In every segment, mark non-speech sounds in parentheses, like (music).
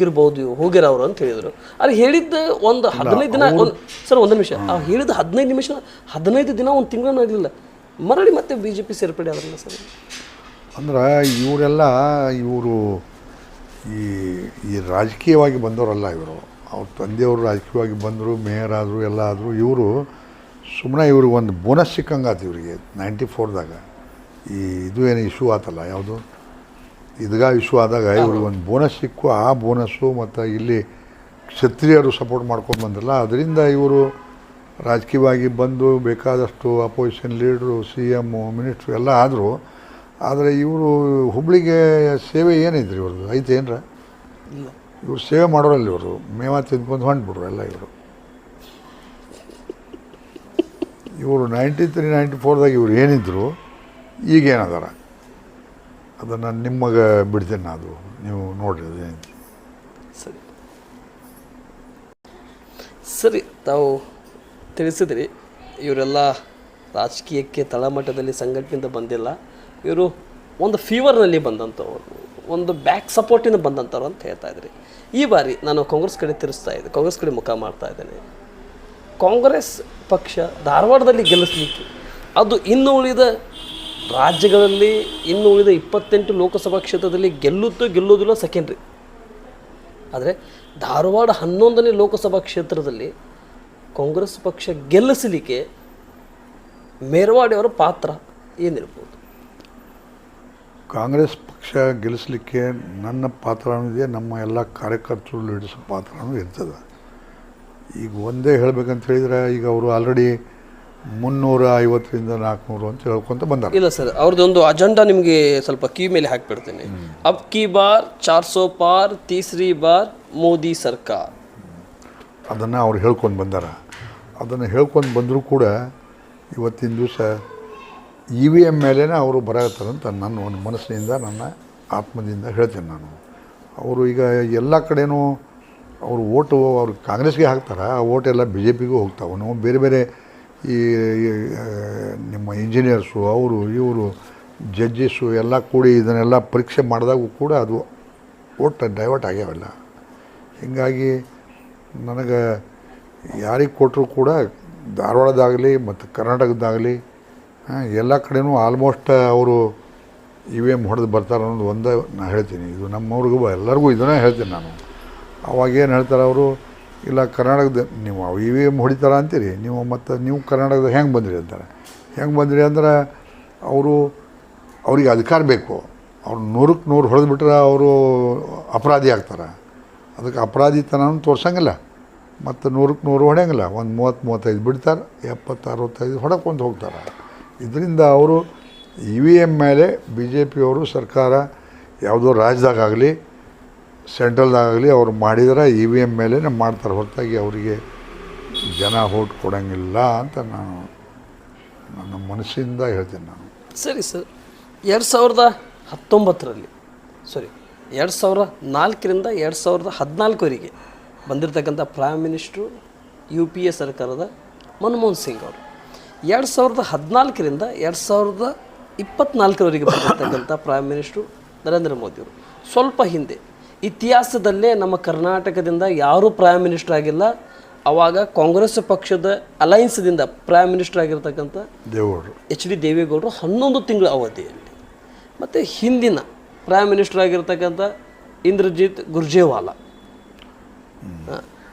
ಹೋಗಿರ್ಬೋದು ಹೋಗ್ಯಾರ ಅವರು ಅಂತ ಹೇಳಿದರು. ಅಲ್ಲಿ ಹೇಳಿದ್ದ ಒಂದು ಹದಿನೈದು ದಿನ ಒಂದು ಸರ್ ಒಂದು ನಿಮಿಷ. ಆ ಹೇಳಿದ ಹದಿನೈದು ನಿಮಿಷ ಹದಿನೈದು ದಿನ ಒಂದು ತಿಂಗಳೂ ಆಗಲಿಲ್ಲ. ಮರಳಿ ಮತ್ತೆ ಬಿ ಜೆ ಪಿ ಸೇರ್ಪಡೆ ಆದ್ರಲ್ಲ ಸರ್? ಅಂದ್ರೆ ಇವರೆಲ್ಲ ಇವರು ಈ ಈ ರಾಜಕೀಯವಾಗಿ ಬಂದವರಲ್ಲ ಇವರು. ಅವ್ರ ತಂದೆಯವರು ರಾಜಕೀಯವಾಗಿ ಬಂದರು ಮೇಯರ್ ಆದರು ಎಲ್ಲ ಆದರು ಇವರು ಸುಮ್ಮನೆ ಇವ್ರಿಗೆ ಒಂದು ಬೋನಸ್ ಸಿಕ್ಕಂಗಾತು ಇವರಿಗೆ ನೈಂಟಿ ಫೋರ್ದಾಗ ಈ ಇದು ಏನು ಇಶ್ಯೂ ಆತಲ್ಲ ಯಾವುದು? ಇದ್ಗ ಇಶ್ಯೂ ಆದಾಗ ಇವ್ರಿಗೆ ಒಂದು ಬೋನಸ್ ಸಿಕ್ಕು ಆ ಬೋನಸ್ಸು ಮತ್ತು ಇಲ್ಲಿ ಕ್ಷತ್ರಿಯರು ಸಪೋರ್ಟ್ ಮಾಡ್ಕೊಂಡು ಬಂದ್ರಲ್ಲ ಅದರಿಂದ ಇವರು ರಾಜಕೀಯವಾಗಿ ಬಂದು ಬೇಕಾದಷ್ಟು opposition leaders C M ministers ಎಲ್ಲ ಆದರು. ಆದರೆ ಇವರು ಹುಬ್ಳಿಗೆ ಸೇವೆ ಏನೈತ್ರಿ ಇವ್ರದ್ದು ಐತೆ ಏನರ? ಇಲ್ಲ. ಇವ್ರು ಸೇವೆ ಮಾಡೋರಲ್ಲ ಇವರು. ಮೇವ ತಿಂದ್ಕೊಂಡು ಹೊಂಟ್ಬಿಟ್ರು ಎಲ್ಲ ಇವರು. ಇವರು ನೈಂಟಿ ತ್ರೀ ನೈಂಟಿ ಫೋರ್ದಾಗ ಇವ್ರು ಏನಿದ್ರು ಈಗ ಏನದಾರ ಅದನ್ನು ನಿಮಗೆ ಬಿಡ್ತೀನಿ ಅದು ನೀವು ನೋಡ್ರಿ ಸರಿ. ಸರಿ, ತಾವು ತಿಳಿಸಿದ್ರಿ, ಇವರೆಲ್ಲ ರಾಜಕೀಯಕ್ಕೆ ತಳಮಟ್ಟದಲ್ಲಿ ಸಂಘಟನೆಯಿಂದ ಬಂದಿಲ್ಲ. ಇವರು ಒಂದು ಫೀವರ್ನಲ್ಲಿ ಬಂದಂಥವ್ರು, ಒಂದು ಬ್ಯಾಕ್ ಸಪೋರ್ಟಿಂದ ಬಂದಂಥವ್ರು ಅಂತ ಹೇಳ್ತಾ ಇದ್ರಿ. ಈ ಬಾರಿ ನಾನು ಕಾಂಗ್ರೆಸ್ ಕಡೆ ತಿರುಸ್ತಾ ಇದ್ದೆ, ಕಾಂಗ್ರೆಸ್ ಕಡೆ ಮುಖ ಮಾಡ್ತಾ ಇದ್ದೇನೆ. ಕಾಂಗ್ರೆಸ್ ಪಕ್ಷ ಧಾರವಾಡದಲ್ಲಿ ಗೆಲ್ಲಿಸ್ಲಿಕ್ಕೆ, ಅದು ಇನ್ನು ಉಳಿದ ರಾಜ್ಯಗಳಲ್ಲಿ ಇನ್ನು ಉಳಿದ ಇಪ್ಪತ್ತೆಂಟು ಲೋಕಸಭಾ ಕ್ಷೇತ್ರದಲ್ಲಿ ಗೆಲ್ಲುತ್ತೋ ಗೆಲ್ಲೋದಿಲ್ಲ ಸೆಕೆಂಡ್ರಿ. ಆದರೆ ಧಾರವಾಡ ಹನ್ನೊಂದನೇ ಲೋಕಸಭಾ ಕ್ಷೇತ್ರದಲ್ಲಿ ಕಾಂಗ್ರೆಸ್ ಪಕ್ಷ ಗೆಲ್ಲಿಸಲಿಕ್ಕೆ ಮೇರ್ವಾಡಿ ಅವರ ಪಾತ್ರ ಏನಿರ್ಬೋದು? ಕಾಂಗ್ರೆಸ್ ಪಕ್ಷ ಗೆಲ್ಲಿಸಲಿಕ್ಕೆ ನನ್ನ ಪಾತ್ರನೂ ಇದೆ ನಮ್ಮ ಎಲ್ಲ ಕಾರ್ಯಕರ್ತರು ಹಿಡಿಸೋ ಪಾತ್ರನೂ ಇರ್ತದೆ. ಈಗ ಒಂದೇ ಹೇಳಬೇಕಂತ ಹೇಳಿದ್ರೆ ಈಗ ಅವರು ಆಲ್ರೆಡಿ ಮುನ್ನೂರ ಐವತ್ತರಿಂದ ನಾಲ್ಕುನೂರು ಅಂತ ಹೇಳ್ಕೊಂತ ಬಂದಾರೆ. ಇಲ್ಲ ಸರ್ ಅವ್ರದ್ದೊಂದು ಅಜೆಂಡಾ ನಿಮಗೆ ಸ್ವಲ್ಪ ಕೀ ಮೇಲೆ ಹಾಕಿಬಿಡ್ತೀನಿ. ಅಬ್ ಕಿ ಬಾರ್ ಚಾರ್ ಸೋ ಪಾರ್ ತೀಸರಿ ಬಾರ್ ಮೋದಿ ಸರ್ಕಾರ. ಅದನ್ನು ಅವ್ರು ಹೇಳ್ಕೊಂಡು ಬಂದಾರ. ಅದನ್ನು ಹೇಳ್ಕೊಂಡು ಬಂದರೂ ಕೂಡ ಇವತ್ತಿನ ದಿವಸ ಇ ವಿ ಎಂ ಮೇಲೇ ಅವರು ಬರತ್ತಾರಂತ ನನ್ನ ಒಂದು ಮನಸ್ಸಿನಿಂದ ನನ್ನ ಆತ್ಮದಿಂದ ಹೇಳ್ತೇನೆ ನಾನು. ಅವರು ಈಗ ಎಲ್ಲ ಕಡೆಯೂ ಅವರು ಓಟು ಅವ್ರು ಕಾಂಗ್ರೆಸ್ಗೆ ಹಾಕ್ತಾರೆ ಆ ಓಟೆಲ್ಲ ಎಲ್ಲ ಬಿ ಜೆ ಪಿಗೂ ಹೋಗ್ತಾವೆ. ನಾವು ಬೇರೆ ಬೇರೆ ಈ ನಿಮ್ಮ ಇಂಜಿನಿಯರ್ಸು ಅವರು, ಇವರು ಜಡ್ಜಸ್ಸು ಎಲ್ಲ ಕೂಡಿ ಇದನ್ನೆಲ್ಲ ಪರೀಕ್ಷೆ ಮಾಡಿದಾಗೂ ಕೂಡ ಅದು ಒಟ್ಟು ಡೈವರ್ಟ್ ಆಗ್ಯಾವಲ್ಲ. ಹೀಗಾಗಿ ನನಗೆ ಯಾರಿಗೆ ಕೊಟ್ಟರು ಕೂಡ ಧಾರವಾಡದಾಗಲಿ ಮತ್ತು ಕರ್ನಾಟಕದಾಗಲಿ ಎಲ್ಲ ಕಡೆನೂ ಆಲ್ಮೋಸ್ಟ್ ಅವರು ಇ ವಿ ಎಂ ಹೊಡೆದು ಬರ್ತಾರೆ ಅನ್ನೋದು ಒಂದೇ ನಾನು ಹೇಳ್ತೀನಿ. ಇದು ನಮ್ಮವ್ರಿಗೂ ಎಲ್ಲರಿಗೂ ಇದನ್ನೇ ಹೇಳ್ತೀನಿ ನಾನು. ಅವಾಗ ಏನು ಹೇಳ್ತಾರೆ ಅವರು? ಇಲ್ಲ ಕರ್ನಾಟಕದ ನೀವು ಇ ವಿ ಎಂ ಹೊಡಿತಾರ ಅಂತೀರಿ. ನೀವು ಮತ್ತು ನೀವು ಕರ್ನಾಟಕದ ಹೆಂಗೆ ಬಂದಿರಿ ಅಂತಾರೆ. ಹೆಂಗೆ ಬಂದಿರಿ ಅಂದ್ರೆ ಅವರು ಅವ್ರಿಗೆ ಅಧಿಕಾರ ಬೇಕು. ಅವ್ರು ನೂರಕ್ಕೆ ನೂರು ಹೊಡೆದ್ಬಿಟ್ರೆ ಅವರು ಅಪರಾಧಿ ಆಗ್ತಾರೆ. ಅದಕ್ಕೆ ಅಪರಾಧಿತನೂ ತೋರ್ಸಂಗಿಲ್ಲ. ಮತ್ತು ನೂರಕ್ಕೆ ನೂರು ಹೊಡೆಯಂಗಿಲ್ಲ. ಒಂದು ಮೂವತ್ತು ಮೂವತ್ತೈದು ಬಿಡ್ತಾರೆ. ಎಪ್ಪತ್ತು ಅರವತ್ತೈದು ಹೊಡಕೊಂಡು ಹೋಗ್ತಾರೆ. ಇದರಿಂದ ಅವರು ಇ ವಿ ಎಂ ಮೇಲೆ ಬಿ ಜೆ ಪಿಯವರು ಸರ್ಕಾರ ಯಾವುದೋ ರಾಜ್ಯದಾಗಲಿ ಸೆಂಟ್ರಲ್ದಾಗಲಿ ಅವ್ರು ಮಾಡಿದ್ರೆ ಇ ವಿ ಎಂ ಮೇಲೇ ಮಾಡ್ತಾರೆ. ಹೊರತಾಗಿ ಅವರಿಗೆ ಜನ ಓಟ್ ಕೊಡೋಂಗಿಲ್ಲ ಅಂತ ನಾನು ನನ್ನ ಮನಸ್ಸಿಂದ ಹೇಳ್ತೀನಿ ನಾನು. ಸರಿ ಸರ್. ಎರಡು ಸಾವಿರದ ಹತ್ತೊಂಬತ್ತರಲ್ಲಿ ಸಾರಿ ಎರಡು ಸಾವಿರ ನಾಲ್ಕರಿಂದ ಎರಡು ಸಾವಿರದ ಹದಿನಾಲ್ಕವರೆಗೆ ಬಂದಿರತಕ್ಕಂಥ prime minister U P A ಸರ್ಕಾರದ ಮನಮೋಹನ್ ಸಿಂಗ್ ಅವರು. ಎರಡು ಸಾವಿರದ ಹದಿನಾಲ್ಕರಿಂದ ಎರಡು ಸಾವಿರದ ಇಪ್ಪತ್ತ್ನಾಲ್ಕರವರೆಗೆ ಬಂದಿರತಕ್ಕಂಥ ಪ್ರೈಮ್ ಮಿನಿಸ್ಟ್ರು ನರೇಂದ್ರ ಮೋದಿಯವರು ಸ್ವಲ್ಪ ಹಿಂದೆ ಇತಿಹಾಸದಲ್ಲೇ ನಮ್ಮ ಕರ್ನಾಟಕದಿಂದ ಯಾರೂ ಪ್ರೈಮ್ ಮಿನಿಸ್ಟರ್ ಆಗಿಲ್ಲ. ಅವಾಗ ಕಾಂಗ್ರೆಸ್ ಪಕ್ಷದ ಅಲೈನ್ಸ್ದಿಂದ ಪ್ರೈಮ್ ಮಿನಿಸ್ಟರ್ ಆಗಿರ್ತಕ್ಕಂಥ ದೇವೇಗೌಡರು. ಎಚ್ ಡಿ ದೇವೇಗೌಡರು ಹನ್ನೊಂದು ತಿಂಗಳ ಅವಧಿಯಲ್ಲಿ. ಮತ್ತು ಹಿಂದಿನ ಪ್ರೈಮ್ ಮಿನಿಸ್ಟರ್ ಆಗಿರ್ತಕ್ಕಂಥ ಇಂದ್ರಜಿತ್ ಗುರ್ಜೇವಾಲಾ.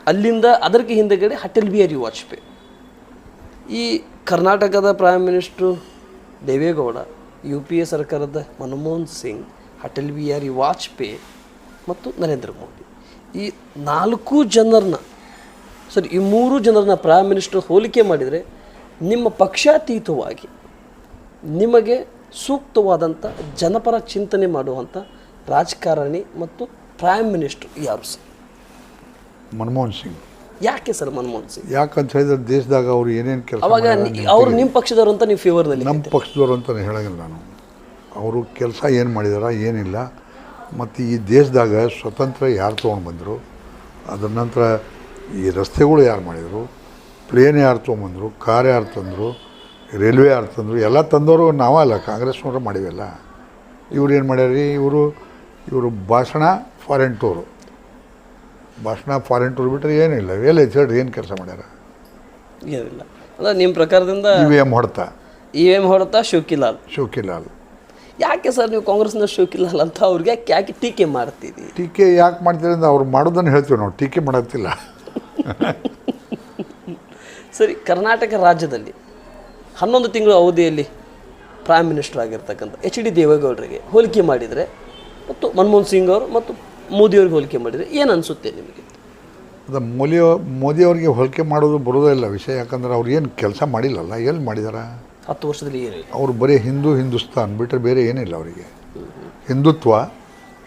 ಅಲ್ಲಿಂದ ಅದಕ್ಕೆ ಹಿಂದೆಗಡೆ ಅಟಲ್ ಬಿಹಾರಿ ವಾಜಪೇಯಿ. ಈ ಕರ್ನಾಟಕದ prime minister Deve Gowda U P A ಸರ್ಕಾರದ ಮನಮೋಹನ್ ಸಿಂಗ್ ಅಟಲ್ ಬಿಹಾರಿ ವಾಜಪೇಯಿ ಮತ್ತು ನರೇಂದ್ರ ಮೋದಿ. ಈ ನಾಲ್ಕು ಜನರನ್ನ ಸರಿ ಈ ಮೂರು ಜನರನ್ನ ಪ್ರೈಮ್ ಮಿನಿಸ್ಟರ್ ಹೋಲಿಕೆ ಮಾಡಿದರೆ ನಿಮ್ಮ ಪಕ್ಷಾತೀತವಾಗಿ ನಿಮಗೆ ಸೂಕ್ತವಾದಂಥ ಜನಪರ ಚಿಂತನೆ ಮಾಡುವಂಥ ರಾಜಕಾರಣಿ ಮತ್ತು ಪ್ರೈಮ್ ಮಿನಿಸ್ಟರ್ ಯಾರು ಸರ್? ಮನಮೋಹನ್ ಸಿಂಗ್. ಯಾಕೆ ಸರ್ ಮನಮೋಹನ್ ಸಿಂಗ್? ಯಾಕಂತ ಹೇಳಿದ್ರೆ ದೇಶದಾಗ ಅವರು ಏನೇನು ಕೆಲಸ ಅವಾಗ ಅವರು ನಿಮ್ಮ ಪಕ್ಷದವರು ಅಂತ ನೀವು ಫೇವರ್ನಲ್ಲಿ ನಮ್ಮ ಪಕ್ಷದವರು ಅಂತ ಹೇಳಂಗಿಲ್ಲ ನಾನು. ಅವರು ಕೆಲಸ ಏನು ಮಾಡಿದಾರ ಏನಿಲ್ಲ. ಮತ್ತು ಈ ದೇಶದಾಗ ಸ್ವತಂತ್ರ ಯಾರು ತೊಗೊಂಡು ಬಂದರು ಅದ್ರ ನಂತರ ಈ ರಸ್ತೆಗಳು ಯಾರು ಮಾಡಿದರು ಪ್ಲೇನ್ ಯಾರು ತೊಗೊಂಬಂದರು ಕಾರ್ ಯಾರು ತಂದರು ರೈಲ್ವೆ ಯಾರು ತಂದರು ಎಲ್ಲ ತಂದವರು ನಾವೇ ಅಲ್ಲ ಕಾಂಗ್ರೆಸ್ನವರು ಮಾಡಿವೆಲ್ಲ ಇವ್ರು ಏನು ಮಾಡ್ಯಾರಿ ಇವರು ಇವರು ಭಾಷಣ ಫಾರಿನ್ ಟೂರು ಭಾಷಣ ಫಾರಿನ್ ಟೂರ್ ಬಿಟ್ಟರೆ ಏನಿಲ್ಲ ಎಲ್ಲ ಹೇಳ್ರಿ ಏನು ಕೆಲಸ ಮಾಡ್ಯಾರ? ಏನಿಲ್ಲ ಅಲ್ಲ ನಿಮ್ಮ ಪ್ರಕಾರದಿಂದ ಇ ವಿ ಎಂ ಹೊಡ್ತಾ. ಇ ಎಂ ಹೊರತ ಶೋಕಿಲಾಲ್. ಶೋಕಿಲಾಲ್. ಯಾಕೆ ಸರ್ ನೀವು ಕಾಂಗ್ರೆಸ್ನ ಶೋಕಿಲ್ಲ ಅಂತ ಅವ್ರಿಗೆ ಯಾಕೆ ಯಾಕೆ ಟೀಕೆ ಮಾಡ್ತೀರಿ? ಟೀಕೆ ಯಾಕೆ ಮಾಡ್ತೀರಿ ಅಂದ್ರೆ ಅವ್ರು ಮಾಡೋದನ್ನು ಹೇಳ್ತೀವಿ ನಾವು ಟೀಕೆ ಮಾಡತ್ತಿಲ್ಲ. ಸರಿ ಕರ್ನಾಟಕ ರಾಜ್ಯದಲ್ಲಿ ಹನ್ನೊಂದು ತಿಂಗಳ ಅವಧಿಯಲ್ಲಿ ಪ್ರೈಮ್ ಮಿನಿಸ್ಟರ್ ಆಗಿರ್ತಕ್ಕಂಥ ಎಚ್ ಡಿ ದೇವೇಗೌಡರಿಗೆ ಹೋಲಿಕೆ ಮಾಡಿದರೆ ಮತ್ತು ಮನಮೋಹನ್ ಸಿಂಗ್ ಅವರು ಮತ್ತು ಮೋದಿಯವ್ರಿಗೆ ಹೋಲಿಕೆ ಮಾಡಿದರೆ ಏನು ಅನಿಸುತ್ತೆ ನಿಮಗೆ? ಅದು ಮೋದಿ ಮೋದಿ ಅವರಿಗೆ ಹೋಲಿಕೆ ಮಾಡೋದು ಬರೋದೇ ಇಲ್ಲ ವಿಷಯ ಯಾಕಂದ್ರೆ ಅವ್ರು ಏನು ಕೆಲಸ ಮಾಡಿಲ್ಲಲ್ಲ ಎಲ್ಲಿ ಮಾಡಿದಾರ? ಹತ್ತು ವರ್ಷದಲ್ಲಿ ಏನಿಲ್ಲ. ಅವರು ಬರೀ ಹಿಂದೂ ಹಿಂದೂಸ್ತಾನ್ ಬಿಟ್ಟರೆ ಬೇರೆ ಏನಿಲ್ಲ ಅವರಿಗೆ. ಹಿಂದುತ್ವ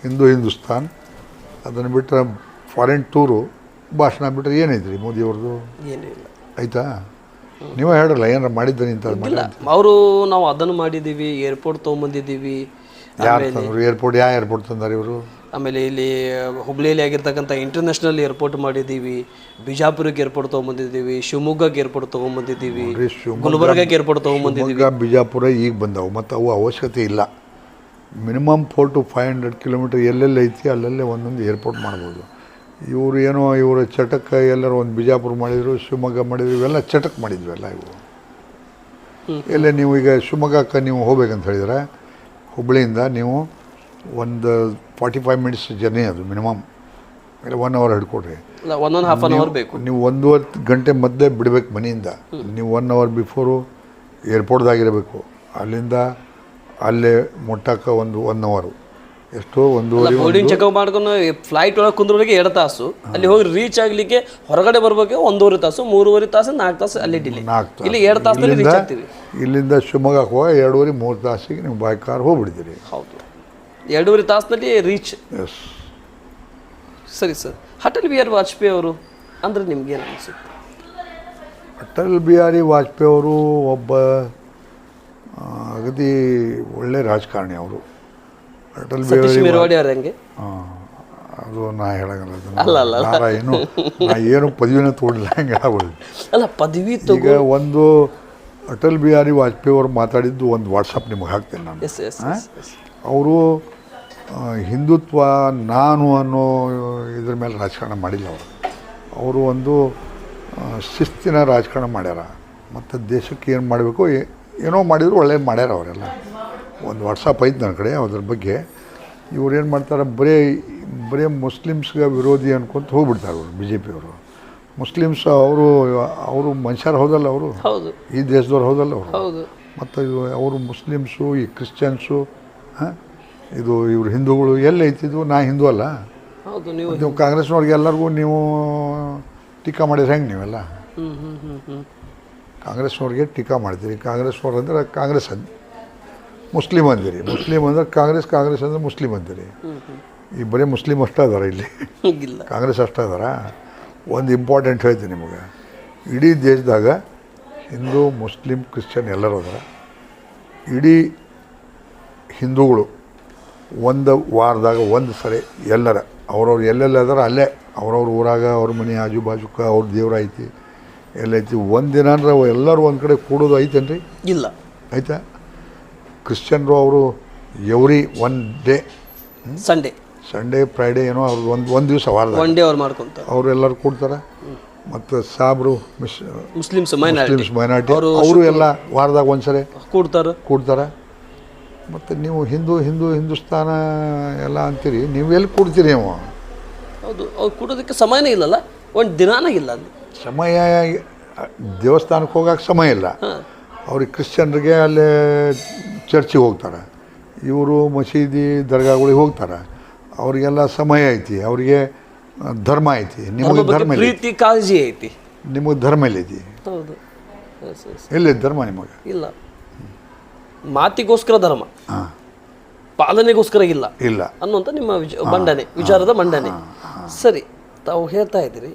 ಹಿಂದೂ ಹಿಂದೂಸ್ತಾನ್ ಅದನ್ನು ಬಿಟ್ಟರೆ ಫಾರಿನ್ ಟೂರು ಭಾಷಣ ಬಿಟ್ಟರೆ ಏನೈತ್ರಿ ಮೋದಿಯವ್ರದ್ದು ಏನೂ ಇಲ್ಲ. ಆಯಿತಾ? ನೀವೇ ಹೇಳಲ್ಲ ಏನಾರು ಮಾಡಿದ್ದೀನಿ ಅಂತ ಇಲ್ಲ. ಅವರು ನಾವು ಅದನ್ನು ಮಾಡಿದ್ದೀವಿ ಏರ್ಪೋರ್ಟ್ ತೊಗೊಂಬಂದಿದ್ದೀವಿ. ಯಾರು ತಂದರು? ಏರ್ಪೋರ್ಟ್ ಯಾವ ಏರ್ಪೋರ್ಟ್ ತಂದಾರೆ ಇವರು? ಆಮೇಲೆ ಇಲ್ಲಿ ಹುಬ್ಳಿಯಲ್ಲಿ ಆಗಿರ್ತಕ್ಕಂಥ ಇಂಟರ್ನ್ಯಾಷನಲ್ ಏರ್ಪೋರ್ಟ್ ಮಾಡಿದ್ದೀವಿ ಬಿಜಾಪುರಕ್ಕೆ ಏರ್ಪೋರ್ಟ್ ತೊಗೊಂಬಂದಿದ್ದೀವಿ ಶಿವಮೊಗ್ಗಕ್ಕೆ ಏರ್ಪೋರ್ಟ್ ತೊಗೊಂಬಂದಿದ್ದೀವಿ ಗುಲ್ಬರ್ಗಕ್ಕೆ ಏರ್ಪೋರ್ಟ್ ತೊಗೊಂಬಂದಿದ್ದೀವಿ. ಈಗ ಬಿಜಾಪುರ ಈಗ ಬಂದವು ಮತ್ತು ಅವು ಅವಶ್ಯಕತೆ ಇಲ್ಲ. Minimum four to five hundred kilometre ಎಲ್ಲೆಲ್ಲಿ ಐತಿ ಅಲ್ಲಲ್ಲೇ ಒಂದೊಂದು ಏರ್ಪೋರ್ಟ್ ಮಾಡ್ಬೋದು. ಇವರು ಏನೋ ಇವರು ಚಟಕ್ ಎಲ್ಲರೂ ಒಂದು ಬಿಜಾಪುರ ಮಾಡಿದರು ಶಿವಮೊಗ್ಗ ಮಾಡಿದ್ರು ಇವೆಲ್ಲ ಚಟಕ್ ಮಾಡಿದ್ವಿ ಎಲ್ಲ ಇವು. ಎಲ್ಲ ನೀವು ಈಗ ಶಿವಮೊಗ್ಗಕ್ಕೆ ನೀವು ಹೋಗ್ಬೇಕಂತ ಹೇಳಿದ್ರೆ ಹುಬ್ಬಳ್ಳಿಯಿಂದ ನೀವು ಒಂದು ಫಾರ್ಟಿ ಫೈವ್ ಮಿನಿಟ್ಸ್ ಜರ್ನಿ ಅದು ಮಿನಿಮಮ್ ಇಲ್ಲ ಒನ್ ಅವರ್ ಹಿಡ್ಕೊಡ್ರಿ. ಒಂದೊಂದು ಹಾಫ್ ಅನ್ ಅವರ್ ಬೇಕು. ನೀವು ಒಂದೂವರೆ ಗಂಟೆ ಮಧ್ಯೆ ಬಿಡಬೇಕು ಮನೆಯಿಂದ. ನೀವು ಒನ್ ಅವರ್ ಬಿಫೋರು ಏರ್ಪೋರ್ಟ್ದಾಗಿರಬೇಕು ಅಲ್ಲಿಂದ ಅಲ್ಲೇ ಮುಟ್ಟಕ್ಕೆ ಒಂದು ಒನ್ ಅವರು ಎಷ್ಟೋ ಒಂದು ಬೋರ್ಡಿಂಗ್ ಚೆಕ್ಅಪ್ ಮಾಡ್ಕೊಂಡು ಫ್ಲೈಟ್ ಒಳಗೆ ಕುಂದ್ರವರೆಗೆ ಎರಡು ತಾಸು. ಅಲ್ಲಿ ಹೋಗಿ ರೀಚ್ ಆಗಲಿಕ್ಕೆ ಹೊರಗಡೆ ಬರಬೇಕು ಒಂದೂವರೆ ತಾಸು ಮೂರುವರೆ ತಾಸು ನಾಲ್ಕು ತಾಸು ಅಲ್ಲಿ ಡಿಲೇ ನಾಲ್ಕು ಇಲ್ಲಿ ಎರಡು ತಾಸು ಇಲ್ಲಿಂದ ರೀಚ್ ಆಗ್ತೀವಿ. ಇಲ್ಲಿಂದ ಶಿವಮೊಗ್ಗಕ್ಕೆ ಹೋಗಿ ಎರಡೂವರೆ ಮೂರು ತಾಸಿಗೆ ನೀವು ಬೈ ಕಾರ್ ಹೋಗ್ಬಿಡ್ತೀರಿ. ಹೌದು. ಎರಡೂವರೆ ತಾಸಿನಲ್ಲಿ ರೀಚ್ ಎಸ್ ಸರಿ ಸರ್. ಅಟಲ್ ಬಿಹಾರಿ ವಾಜಪೇಯಿ ಅವರು ಅಂದ್ರೆ ನಿಮ್ಗೆ ಏನು ಅನಿಸುತ್ತೆ? ಅಟಲ್ ಬಿಹಾರಿ ವಾಜಪೇಯಿ ಅವರು ಒಬ್ಬ ಅಗದಿ ಒಳ್ಳೆ ರಾಜಕಾರಣಿ ಅವರು. ಅಟಲ್ ಬಿಹಾರಿ ಅವ್ರ ಹೆಂಗೆ ಅದು ನಾ ಹೇಳಂಗಲ್ಲ. ಏನು? ನಾ ಏನು ಪದವಿನ ತೋಡಿಲ್ಲ ಹಂಗೆ ಅಲ್ಲ ಪದವಿ ತಗೋ ಈಗ ಒಂದು ಅಟಲ್ ಬಿಹಾರಿ ವಾಜಪೇಯಿ ಅವರು ಮಾತಾಡಿದ್ದು ಒಂದು ವಾಟ್ಸಪ್ ನಿಮಗೆ ಹಾಕ್ತೇನೆ ನಾನು. ಎಸ್ ಎಸ್ ಎಸ್ ಅವರು ಹಿಂದುತ್ವ ನಾನು ಅನ್ನೋ ಇದ್ರ ಮೇಲೆ ರಾಜಕಾರಣ ಮಾಡಿಲ್ಲ ಅವರು. ಅವರು ಒಂದು ಶಿಸ್ತಿನ ರಾಜಕಾರಣ ಮಾಡ್ಯಾರ. ಮತ್ತು ದೇಶಕ್ಕೆ ಏನು ಮಾಡಬೇಕು ಏನೋ ಮಾಡಿದ್ರು ಒಳ್ಳೇದು ಮಾಡ್ಯಾರ ಅವರೆಲ್ಲ. ಒಂದು ವಾಟ್ಸಪ್ ಐತೆ ನನ್ನ ಕಡೆ ಅದ್ರ ಬಗ್ಗೆ. ಇವ್ರು ಏನು ಮಾಡ್ತಾರೆ ಬರೀ ಬರೀ ಮುಸ್ಲಿಮ್ಸ್ಗೆ ವಿರೋಧಿ ಅನ್ಕೊಂತ ಹೋಗ್ಬಿಡ್ತಾರೆ ಅವರು ಬಿ ಜೆ ಪಿಯವರು ಮುಸ್ಲಿಮ್ಸ್ ಅವರು ಅವರು ಮನುಷ್ಯರು ಹೌದಲ್ಲ ಅವರು? ಈ ದೇಶದವ್ರು ಹೌದಲ್ಲ ಅವರು? ಮತ್ತು ಅವರು ಮುಸ್ಲಿಮ್ಸು ಈ ಕ್ರಿಶ್ಚಿಯನ್ಸು ಇದು ಇವರು ಹಿಂದೂಗಳು ಎಲ್ಲಿ ಐತಿದ್ವು ನಾ ಹಿಂದೂ ಅಲ್ಲ. ಹೌದು ನೀವು ನೀವು ಕಾಂಗ್ರೆಸ್ನವ್ರಿಗೆ ಎಲ್ಲರಿಗೂ ನೀವು ಟೀಕಾ ಮಾಡಿದ್ರೆ ಹೆಂಗೆ ನೀವೆಲ್ಲ? ಹ್ಮ್ ಹ್ಮ್ ಹ್ಮ್ ಹ್ಮ್. ಕಾಂಗ್ರೆಸ್ನವ್ರಿಗೆ ಟೀಕಾ ಮಾಡ್ತೀರಿ ಕಾಂಗ್ರೆಸ್ನವ್ರು ಅಂದ್ರೆ ಕಾಂಗ್ರೆಸ್ ಅಂದ ಮುಸ್ಲಿಮ್ ಅಂದಿರಿ. ಮುಸ್ಲಿಮ್ ಅಂದ್ರೆ ಕಾಂಗ್ರೆಸ್ ಕಾಂಗ್ರೆಸ್ ಅಂದ್ರೆ ಮುಸ್ಲಿಮ್ ಅಂದಿರಿ. ಈ ಬರೀ ಮುಸ್ಲಿಮ್ ಅಷ್ಟೇ ಅದಾರ ಇಲ್ಲಿ. ಇಲ್ಲ. ಕಾಂಗ್ರೆಸ್ ಅಷ್ಟೇ ಅದಾರ. ಒಂದು ಇಂಪಾರ್ಟೆಂಟ್ ಹೇಳ್ತೀನಿ ನಿಮಗೆ. ಇಡೀ ದೇಶದಾಗ ಹಿಂದೂ ಮುಸ್ಲಿಮ್ ಕ್ರಿಶ್ಚಿಯನ್ ಎಲ್ಲರೂ ಅದಾರ. ಇಡೀ ಹಿಂದೂಗಳು ಒಂದು ವಾರದಾಗ ಒಂದು ಸರಿ ಎಲ್ಲರ ಅವ್ರವ್ರು ಎಲ್ಲೆಲ್ಲಿ ಅದಾರ ಅಲ್ಲೇ ಅವ್ರವ್ರ ಊರಾಗ ಅವ್ರ ಮನೆ ಆಜು ಬಾಜುಕ ಅವ್ರ ದೇವ್ರ ಐತಿ ಎಲ್ಲೈತಿ ಒಂದು ದಿನ ಅಂದ್ರೆ ಎಲ್ಲರೂ ಒಂದು ಕಡೆ ಕೂಡೋದು ಐತೇನ್ರಿ? ಇಲ್ಲ. ಆಯ್ತಾ ಕ್ರಿಶ್ಚಿಯನ್ರು ಅವರು every one day Sunday Sunday Friday ಏನೋ ಅವ್ರದ್ದು ಒಂದು ಒಂದು ದಿವಸ ವಾರ ಒನ್ ಡೇ ಅವ್ರು ಮಾಡ್ಕೊಂತಾರೆ. ಅವರು ಎಲ್ಲರೂ ಕೂಡ್ತಾರೆ. ಮತ್ತು ಸಾಬ್ರು ಮಿಸ್ ಮುಸ್ಲಿಮ್ಸ್ ಮೈನಾರಿಟಿ ಅವರು ಎಲ್ಲ ವಾರದಾಗ ಒಂದ್ಸರಿ ಕೂಡ್ತಾರೆ. ಕೂಡ್ತಾರೆ. ಮತ್ತು ನೀವು ಹಿಂದೂ ಹಿಂದೂ ಹಿಂದೂಸ್ತಾನ ಎಲ್ಲ ಅಂತೀರಿ ನೀವು ಎಲ್ಲಿ ಕೂಡ್ತೀರಿ ನೀವು ಹೌದು ಅವ್ರು ಕೂಡೋದಕ್ಕೆ ಸಮಯನೇ ಇಲ್ಲಲ್ಲ ಒಂದು ದಿನಾನೇ ಇಲ್ಲ ಅಲ್ಲಿ. ಸಮಯ ದೇವಸ್ಥಾನಕ್ಕೆ ಹೋಗಕ್ಕೆ ಸಮಯ ಇಲ್ಲ. ಅವ್ರಿಗೆ ಕ್ರಿಶ್ಚಿಯನ್ರಿಗೆ ಅಲ್ಲೇ ಚರ್ಚಿಗೆ ಹೋಗ್ತಾರೆ. ಇವರು ಮಸೀದಿ ದರ್ಗಾಗಳಿಗೆ ಹೋಗ್ತಾರೆ. ಅವರಿಗೆಲ್ಲ ಸಮಯ ಐತಿ ಅವರಿಗೆ ಧರ್ಮ ಐತಿ ನಿಮಗೆ ಧರ್ಮ ಪ್ರೀತಿ ಕಾಳಜಿ ಐತಿ. ನಿಮಗೆ ಧರ್ಮ ಎಲ್ಲಿದೆ ಹೌದು. ಎಲ್ಲಿ ಧರ್ಮ ನಿಮಗೆ? ಇಲ್ಲ. ಮಾತಿಗೋಸ್ಕರ ಧರ್ಮ. ಪಾಲನೆಗೋಸ್ಕರ ಇಲ್ಲ ಇಲ್ಲ. ಅನ್ನುವಂಥ ನಿಮ್ಮ ವಿಚ ಮಂಡನೆ ವಿಚಾರದ ಮಂಡನೆ ಸರಿ ತಾವು ಹೇಳ್ತಾ ಇದ್ದೀರಿ.